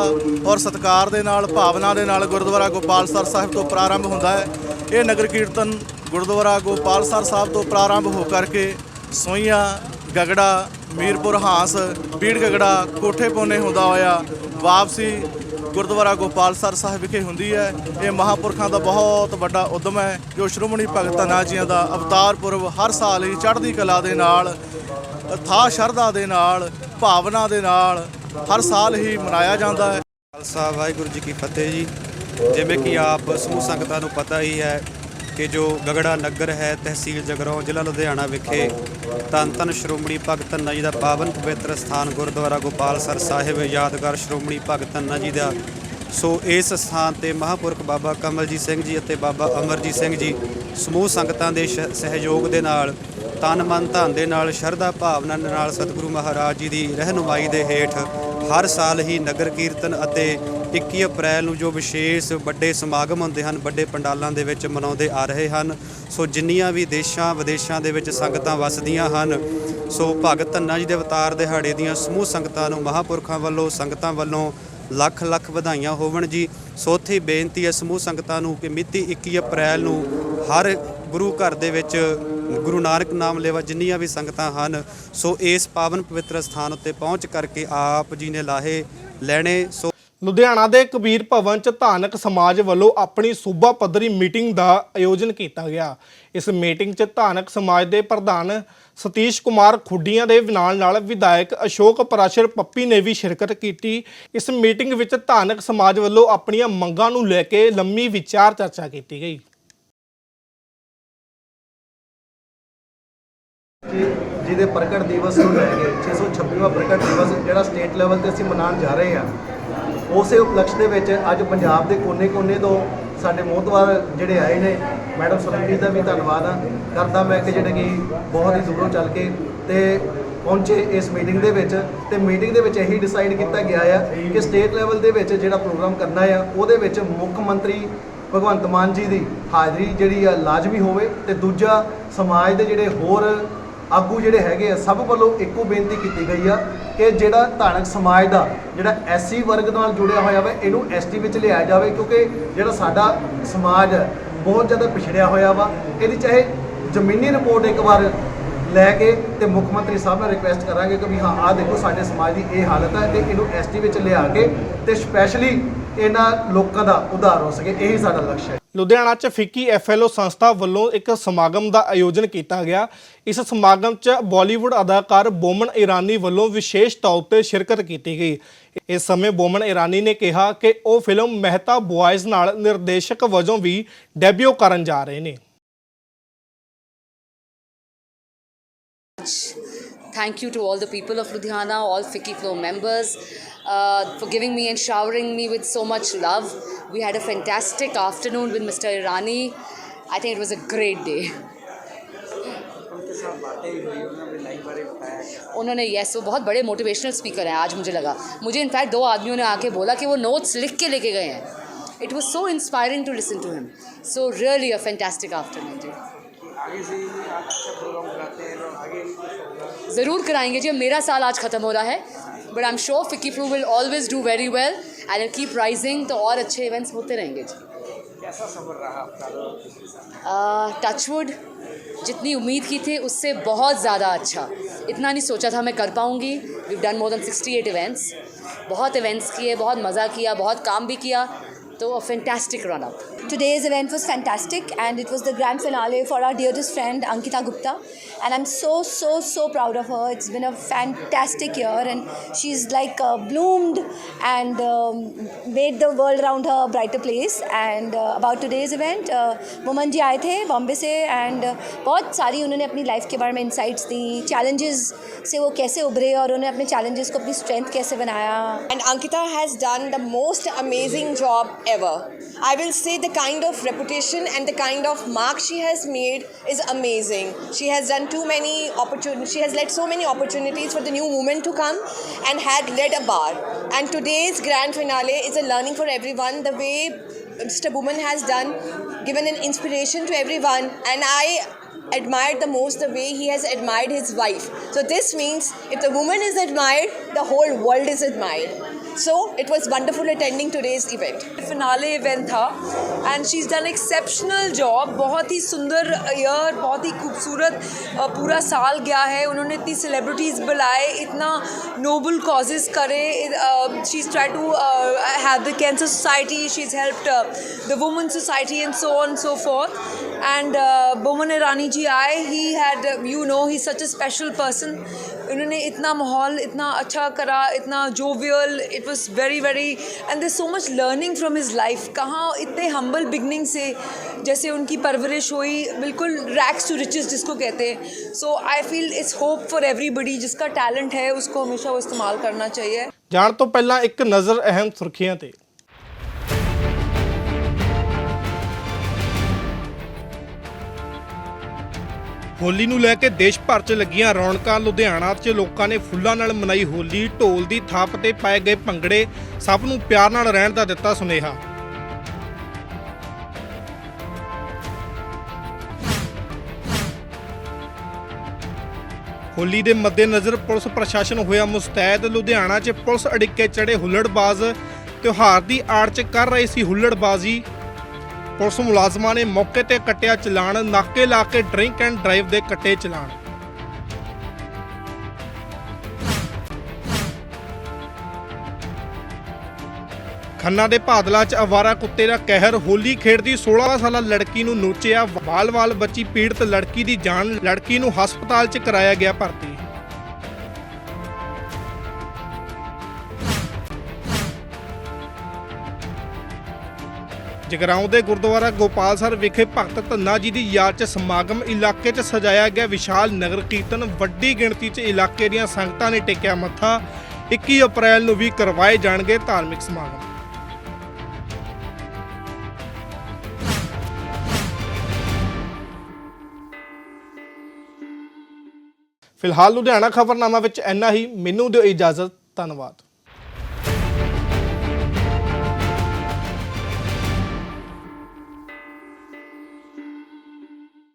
Speaker 21: ਔਰ ਸਤਿਕਾਰ ਦੇ ਨਾਲ, ਭਾਵਨਾ ਦੇ ਨਾਲ ਗੁਰਦੁਆਰਾ ਗੋਪਾਲਸਰ ਸਾਹਿਬ ਤੋਂ ਪ੍ਰਾਰੰਭ ਹੁੰਦਾ ਹੈ। ਇਹ ਨਗਰ ਕੀਰਤਨ ਗੁਰਦੁਆਰਾ ਗੋਪਾਲਸਰ ਸਾਹਿਬ ਤੋਂ ਪ੍ਰਾਰੰਭ ਹੋ ਕਰਕੇ ਸੋਈਆਂ, ਗਗੜਾ, ਮੀਰਪੁਰ, ਹਾਂਸ ਬੀੜ ਗਗੜਾ ਕੋਠੇ ਪੋਨੇ ਹੁੰਦਾ ਹੋਇਆ ਵਾਪਸੀ ਗੁਰਦੁਆਰਾ ਗੋਪਾਲ ਸਰ ਸਾਹਿਬ ਵਿਖੇ ਹੁੰਦੀ ਹੈ। ਇਹ ਮਹਾਪੁਰਖਾਂ ਦਾ ਬਹੁਤ ਵੱਡਾ ਉਦਮ ਹੈ, ਜੋ ਸ਼੍ਰੋਮਣੀ ਭਗਤ ਧੰਨਾ ਜੀਆਂ ਦਾ ਅਵਤਾਰ ਪੁਰਬ ਹਰ ਸਾਲ ਹੀ ਚੜ੍ਹਦੀ ਕਲਾ ਦੇ ਨਾਲ, ਥਾ ਸ਼ਰਧਾ ਦੇ ਨਾਲ, ਭਾਵਨਾ ਦੇ ਨਾਲ ਹਰ ਸਾਲ ਹੀ ਮਨਾਇਆ ਜਾਂਦਾ ਹੈ।
Speaker 22: ਖਾਲਸਾ, ਵਾਹਿਗੁਰੂ ਜੀ ਕੀ ਫਤਿਹ ਜੀ। ਜਿਵੇਂ ਕਿ ਆਪ ਸਮੂਹ ਸੰਗਤਾਂ ਨੂੰ ਪਤਾ ਹੀ ਹੈ ਕਿ ਜੋ ਗਗੜਾ ਨਗਰ ਹੈ, ਤਹਿਸੀਲ ਜਗਰਾਉਂ ਜ਼ਿਲ੍ਹਾ ਲੁਧਿਆਣਾ ਵਿਖੇ ਧੰਨ ਧੰਨ ਸ਼੍ਰੋਮਣੀ ਭਗਤ ਧੰਨਾ ਜੀ ਦਾ ਪਾਵਨ ਪਵਿੱਤਰ ਸਥਾਨ ਗੁਰਦੁਆਰਾ ਗੋਪਾਲ ਸਰ ਸਾਹਿਬ, ਯਾਦਗਾਰ ਸ਼੍ਰੋਮਣੀ ਭਗਤ ਧੰਨਾ ਜੀ ਦਾ। ਸੋ ਇਸ ਸਥਾਨ ਤੇ ਮਹਾਪੁਰਖ ਬਾਬਾ ਕਮਲਜੀਤ ਸਿੰਘ ਜੀ ਅਤੇ ਬਾਬਾ ਅਮਰਜੀਤ ਸਿੰਘ ਜੀ ਸਮੂਹ ਸੰਗਤਾਂ ਦੇ ਸਹਿਯੋਗ ਦੇ ਨਾਲ, ਤਨ ਮਨ ਧਨ ਦੇ ਨਾਲ, ਸ਼ਰਧਾ ਭਾਵਨਾ ਦੇ ਨਾਲ ਸਤਿਗੁਰੂ ਮਹਾਰਾਜ ਜੀ ਦੀ ਰਹਿਨੁਮਾਈ ਦੇ ਹੇਠ ਹਰ ਸਾਲ ਹੀ ਨਗਰ ਕੀਰਤਨ ਅਤੇ 21 ਅਪ੍ਰੈਲ ਨੂੰ ਜੋ ਵਿਸ਼ੇਸ਼ ਵੱਡੇ ਸਮਾਗਮ ਹੁੰਦੇ ਹਨ, ਵੱਡੇ ਪੰਡਾਲਾਂ ਦੇ ਵਿੱਚ ਮਨਾਉਂਦੇ ਆ ਰਹੇ ਹਨ। ਸੋ ਜਿੰਨੀਆਂ ਵੀ ਦੇਸ਼ਾਂ ਵਿਦੇਸ਼ਾਂ ਦੇ ਵਿੱਚ ਸੰਗਤਾਂ ਵੱਸਦੀਆਂ ਹਨ, ਸੋ ਭਗਤ ਧੰਨਾ ਜੀ ਦੇ ਅਵਤਾਰ ਦਿਹਾੜੇ ਦੀਆਂ ਸਮੂਹ ਸੰਗਤਾਂ ਨੂੰ ਮਹਾਪੁਰਖਾਂ ਵੱਲੋਂ, ਸੰਗਤਾਂ ਵੱਲੋਂ ਲੱਖ ਲੱਖ ਵਧਾਈਆਂ ਹੋਵਣ ਜੀ। ਸੋ ਉੱਥੇ ਬੇਨਤੀ ਹੈ ਸਮੂਹ ਸੰਗਤਾਂ ਨੂੰ ਕਿ ਮਿਤੀ 21 ਅਪ੍ਰੈਲ ਨੂੰ ਹਰ ਗੁਰੂ ਘਰ ਦੇ ਵਿੱਚ ਗੁਰੂ ਨਾਨਕ ਨਾਮ ਲੈਵਾ ਜਿੰਨੀਆਂ ਵੀ ਸੰਗਤਾਂ ਹਨ, ਸੋ ਇਸ ਪਾਵਨ ਪਵਿੱਤਰ ਸਥਾਨ ਉੱਤੇ ਪਹੁੰਚ ਕਰਕੇ ਆਪ ਜੀ ਨੇ ਲਾਹੇ ਲੈਣੇ। ਸੋ
Speaker 1: ਲੁਧਿਆਣਾ ਦੇ ਕਬੀਰ ਭਵਨ ਚ ਧਾਨਕ ਸਮਾਜ ਵੱਲੋਂ ਆਪਣੀ ਸੂਬਾ ਪੱਧਰੀ ਮੀਟਿੰਗ ਦਾ ਆਯੋਜਨ ਕੀਤਾ ਗਿਆ। ਇਸ ਮੀਟਿੰਗ ਚ ਧਾਨਕ ਸਮਾਜ ਦੇ ਪ੍ਰਧਾਨ ਸਤੀਸ਼ ਕੁਮਾਰ ਖੁੱਡੀਆਂ ਦੇ ਨਾਲ ਨਾਲ ਵਿਧਾਇਕ ਅਸ਼ੋਕ ਪਰਾਸ਼ਰ ਪੱਪੀ ਨੇ ਵੀ ਸ਼ਿਰਕਤ ਕੀਤੀ। ਇਸ ਮੀਟਿੰਗ ਵਿੱਚ ਧਾਨਕ ਸਮਾਜ ਵੱਲੋਂ ਆਪਣੀਆਂ ਮੰਗਾਂ ਨੂੰ ਲੈ ਕੇ ਲੰਮੀ ਵਿਚਾਰ ਚਰਚਾ ਕੀਤੀ ਗਈ।
Speaker 23: ਜਿਹਦੇ ਪ੍ਰਗਟ ਦਿਵਸ ਨੂੰ ਲੈ ਕੇ 626ਵਾਂ ਪ੍ਰਗਟ ਦਿਵਸ ਜਿਹੜਾ ਸਟੇਟ ਲੈਵਲ ਤੇ ਅਸੀਂ ਮਨਾਉਣ ਜਾ ਰਹੇ ਹਾਂ ਉਸੇ ਉਪਲਕਸ਼ ਦੇ ਵਿੱਚ ਅੱਜ ਪੰਜਾਬ ਦੇ ਕੋਨੇ-ਕੋਨੇ ਤੋਂ ਸਾਡੇ ਮੋਹਤਵਾਰ ਜਿਹੜੇ ਆਏ ਨੇ, ਮੈਡਮ ਸੁਰੰਗੀ ਦਾ ਵੀ ਧੰਨਵਾਦ ਆ। ਕਰਦਾ ਮੈਂ ਕਿ ਜਿਹੜੇ ਕਿ ਬਹੁਤ ਹੀ ਦੂਰੋਂ ਚੱਲ ਕੇ ਤੇ ਪਹੁੰਚੇ ਇਸ ਮੀਟਿੰਗ ਦੇ ਵਿੱਚ ਤੇ ਮੀਟਿੰਗ ਦੇ ਵਿੱਚ ਇਹੀ ਡਿਸਾਈਡ ਕੀਤਾ ਗਿਆ ਆ ਕਿ ਸਟੇਟ ਲੈਵਲ ਦੇ ਵਿੱਚ ਜਿਹੜਾ ਪ੍ਰੋਗਰਾਮ ਕਰਨਾ ਆ, ਉਹਦੇ ਵਿੱਚ ਮੁੱਖ ਮੰਤਰੀ ਭਗਵੰਤ ਮਾਨ ਜੀ ਦੀ ਹਾਜ਼ਰੀ ਜਿਹੜੀ ਆ ਲਾਜ਼ਮੀ ਹੋਵੇ ਤੇ ਦੂਜਾ ਸਮਾਜ ਦੇ ਜਿਹੜੇ ਹੋਰ ਆਗੂ ਜਿਹੜੇ ਹੈਗੇ ਆ, ਸਭ ਵੱਲੋਂ ਇੱਕੋ ਬੇਨਤੀ ਕੀਤੀ ਗਈ ਆ ਕਿ ਜਿਹੜਾ ਧਾਰਮਿਕ ਸਮਾਜ ਦਾ ਜਿਹੜਾ ਐਸਸੀ ਵਰਗ ਨਾਲ ਜੁੜਿਆ ਹੋਇਆ ਵਾ, ਇਹਨੂੰ ਐਸਟੀ ਵਿੱਚ ਲਿਆਇਆ ਜਾਵੇ ਕਿਉਂਕਿ ਜਿਹੜਾ ਸਾਡਾ ਸਮਾਜ ਹੈ, ਬਹੁਤ ਜ਼ਿਆਦਾ ਪਿਛੜਿਆ ਹੋਇਆ ਵਾ। ਇਹਦੀ ਚਾਹੇ ਜ਼ਮੀਨੀ ਰਿਪੋਰਟ ਇੱਕ ਵਾਰ ਲੈ ਕੇ ਤੇ ਮੁੱਖ ਮੰਤਰੀ ਸਾਹਿਬ ਨਾਲ ਰਿਕੁਐਸਟ ਕਰਾਂਗੇ ਕਿ ਵੀ ਹਾਂ, ਆਹ ਦੇਖੋ ਸਾਡੇ ਸਮਾਜ ਦੀ ਇਹ ਹਾਲਤ ਹੈ ਤੇ ਇਹਨੂੰ ਐਸਟੀ ਵਿੱਚ ਲਿਆ ਕੇ ਤੇ ਸਪੈਸ਼ਲੀ ਇਹਨਾਂ ਲੋਕਾਂ ਦਾ ਉਧਾਰ ਹੋ ਸਕੇ, ਇਹੀ ਸਾਡਾ ਲਕਸ਼ ਹੈ।
Speaker 1: ਲੁਧਿਆਣਾ 'ਚ ਫਿੱਕੀ ਐਫਐਲਓ ਸੰਸਥਾ ਵੱਲੋਂ ਇੱਕ ਸਮਾਗਮ ਦਾ ਆਯੋਜਨ ਕੀਤਾ ਗਿਆ। ਇਸ ਸਮਾਗਮ 'ਚ ਬਾਲੀਵੁੱਡ ਅਦਾਕਾਰ ਬੋਮਨ ਇਰਾਨੀ ਵੱਲੋਂ ਵਿਸ਼ੇਸ਼ ਤੌਰ ਤੇ ਸ਼ਿਰਕਤ ਕੀਤੀ ਗਈ। ਇਸ ਸਮੇਂ ਬੋਮਨ ਇਰਾਨੀ ਨੇ ਕਿਹਾ ਕਿ ਉਹ ਫਿਲਮ ਮਹਿਤਾ ਬੁਆਇਜ਼ ਨਾਲ ਨਿਰਦੇਸ਼ਕ ਵਜੋਂ ਵੀ ਡੈਬਿਊ ਕਰਨ ਜਾ ਰਹੇ ਨੇ।
Speaker 24: Thank you to all the people of Ludhiana, all Fiki Flow members, uh, for giving me and showering me with so much love. We had a fantastic afternoon with Mr. Irani. I think it was a great day. उन्होंने yes वो बहुत बड़े motivational speaker हैं आज मुझे लगा मुझे in fact दो आदमियों ने आके बोला कि वो नोट्स लिख के लेके गए हैं it was so inspiring to listen to him so really a fantastic afternoon जी ज़रूर कराएँगे जी मेरा साल आज ख़त्म हो रहा है but I am sure FICCI FLO will always do very well and keep rising तो और अच्छे इवेंट्स होते रहेंगे जी।
Speaker 25: कैसा सफ़र रहा आपका?
Speaker 24: टचवुड जितनी उम्मीद की थी उससे बहुत ज़्यादा अच्छा। इतना नहीं सोचा था मैं कर पाऊँगी। We done more than sixty eight events बहुत इवेंट्स किए बहुत मज़ा किया बहुत काम भी किया। तो a fantastic run up
Speaker 17: Today's event was fantastic and it was the grand finale for our dearest friend Ankita Gupta and I'm so so so proud of her. It's been a fantastic year and she's like uh, bloomed and um, made the world around her a brighter place and uh, about today's event uh, Boman ji आए थे बॉम्बे से and बहुत सारी उन्होंने अपनी life के बारे में इंसाइट्स दी चैलेंजेस से वो कैसे उभरे और उन्होंने अपने चैलेंजेस को अपनी स्ट्रेंथ कैसे बनाया
Speaker 15: And Ankita has done the most amazing job ever. I will say the kind of reputation and the kind of mark she has made is amazing. She has done too many opportunities. She has led so many opportunities for the new women to come and had led a bar. And today's grand finale is a learning for everyone. The way Mr. Woman has done, given an inspiration to everyone, and I admired the most the way he has admired his wife. So this means if the woman is admired, the whole world is admired. So it was wonderful attending today's event.
Speaker 26: Finale event था and she is done exceptional job बहुत ही सुंदर year बहुत ही खूबसूरत अ, पूरा साल गया है उन्होंने इतनी सेलिब्रिटीज़ बुलाए इतना नोबल कॉजेज़ करे she is try to have the cancer society she is helped the women society and so on so forth and Boman Irani ji आए he had you know he such a special person उन्होंने इतना माहौल इतना अच्छा करा इतना jovial it was very very and there so much learning from his life कहाँ इतने हम्बल बिगनिंग से जैसे उनकी परवरिश हुई बिल्कुल रैक्स टू रिचेस जिसको कहते हैं so I feel it's hope for everybody जिसका टैलेंट है उसको हमेशा वो इस्तेमाल करना चाहिए
Speaker 1: ਜਾਣ ਤੋਂ ਪਹਿਲਾਂ ਇੱਕ ਨਜ਼ਰ ਅਹਿਮ ਸੁਰਖੀਆਂ ਤੇ ਹੋਲੀ ਨੂੰ ਲੈ ਕੇ ਦੇਸ਼ ਭਰ 'ਚ ਲੱਗੀਆਂ ਰੌਣਕਾਂ, ਲੁਧਿਆਣਾ 'ਚ ਲੋਕਾਂ ਨੇ ਫੁੱਲਾਂ ਨਾਲ ਮਨਾਈ ਹੋਲੀ, ਢੋਲ ਦੀ ਥਾਪ ਤੇ ਪਾਏ ਗਏ ਭੰਗੜੇ, ਸਭ ਨੂੰ ਪਿਆਰ ਨਾਲ ਰਹਿਣ ਦਾ ਦਿੱਤਾ ਸੁਨੇਹਾ। ਹੋਲੀ ਦੇ ਮੱਦੇਨਜ਼ਰ ਪੁਲਿਸ ਪ੍ਰਸ਼ਾਸਨ ਹੋਇਆ ਮੁਸਤੈਦ, ਲੁਧਿਆਣਾ 'ਚ ਪੁਲਿਸ ਅੜਿੱਕੇ ਚੜੇ ਹੁੱਲੜਬਾਜ਼, ਤਿਉਹਾਰ ਦੀ ਆੜ 'ਚ ਕਰ ਰਹੇ ਸੀ ਹੁੱਲੜਬਾਜ਼ੀ। ਪੁਲਿਸ ਮੁਲਾਜ਼ਮਾਂ ਨੇ ਮੌਕੇ ਤੇ ਕੱਟਿਆ ਚਲਾਨ, ਨਾਕੇ ਲਾ ਕੇ ਡਰਿੰਕ ਐਂਡ ਡਰਾਈਵ ਦੇ ਕੱਟੇ ਚਲਾਨ। ਖੰਨਾ ਦੇ ਭਾਦਲਾ 'ਚ ਅਵਾਰਾ ਕੁੱਤੇ ਦਾ ਕਹਿਰ, ਹੋਲੀ ਖੇਡਦੀ 16 ਸਾਲਾ ਲੜਕੀ ਨੂੰ ਨੋਚਿਆ ਵਾਲ-ਵਾਲ ਬੱਚੀ ਪੀੜਤ ਲੜਕੀ ਦੀ ਜਾਨ, ਲੜਕੀ ਨੂੰ ਹਸਪਤਾਲ 'ਚ ਕਰਾਇਆ ਗਿਆ ਭਰਤੀ। ਜਗਰਾਉਂ ਦੇ ਗੁਰਦੁਆਰਾ ਗੋਪਾਲ ਸਰ ਵਿਖੇ ਭਗਤ ਧੰਨਾ ਜੀ ਦੀ ਯਾਦ 'ਚ ਸਮਾਗਮ ਇਲਾਕੇ 'ਚ ਸਜਾਇਆ ਗਿਆ ਵਿਸ਼ਾਲ ਨਗਰ ਕੀਰਤਨ। ਵੱਡੀ ਗਿਣਤੀ 'ਚ ਇਲਾਕੇ ਦੀਆਂ ਸੰਗਤਾਂ ਨੇ ਟੇਕਿਆ ਮੱਥਾ। 21 ਅਪ੍ਰੈਲ ਨੂੰ ਵੀ ਕਰਵਾਏ ਜਾਣਗੇ ਧਾਰਮਿਕ ਸਮਾਗਮ। ਫਿਲਹਾਲ ਲੁਧਿਆਣਾ ਖਬਰਨਾਮਾ ਵਿੱਚ ਇੰਨਾ ਹੀ। ਮੈਨੂੰ ਦਿਓ ਇਜਾਜ਼ਤ। ਧੰਨਵਾਦ।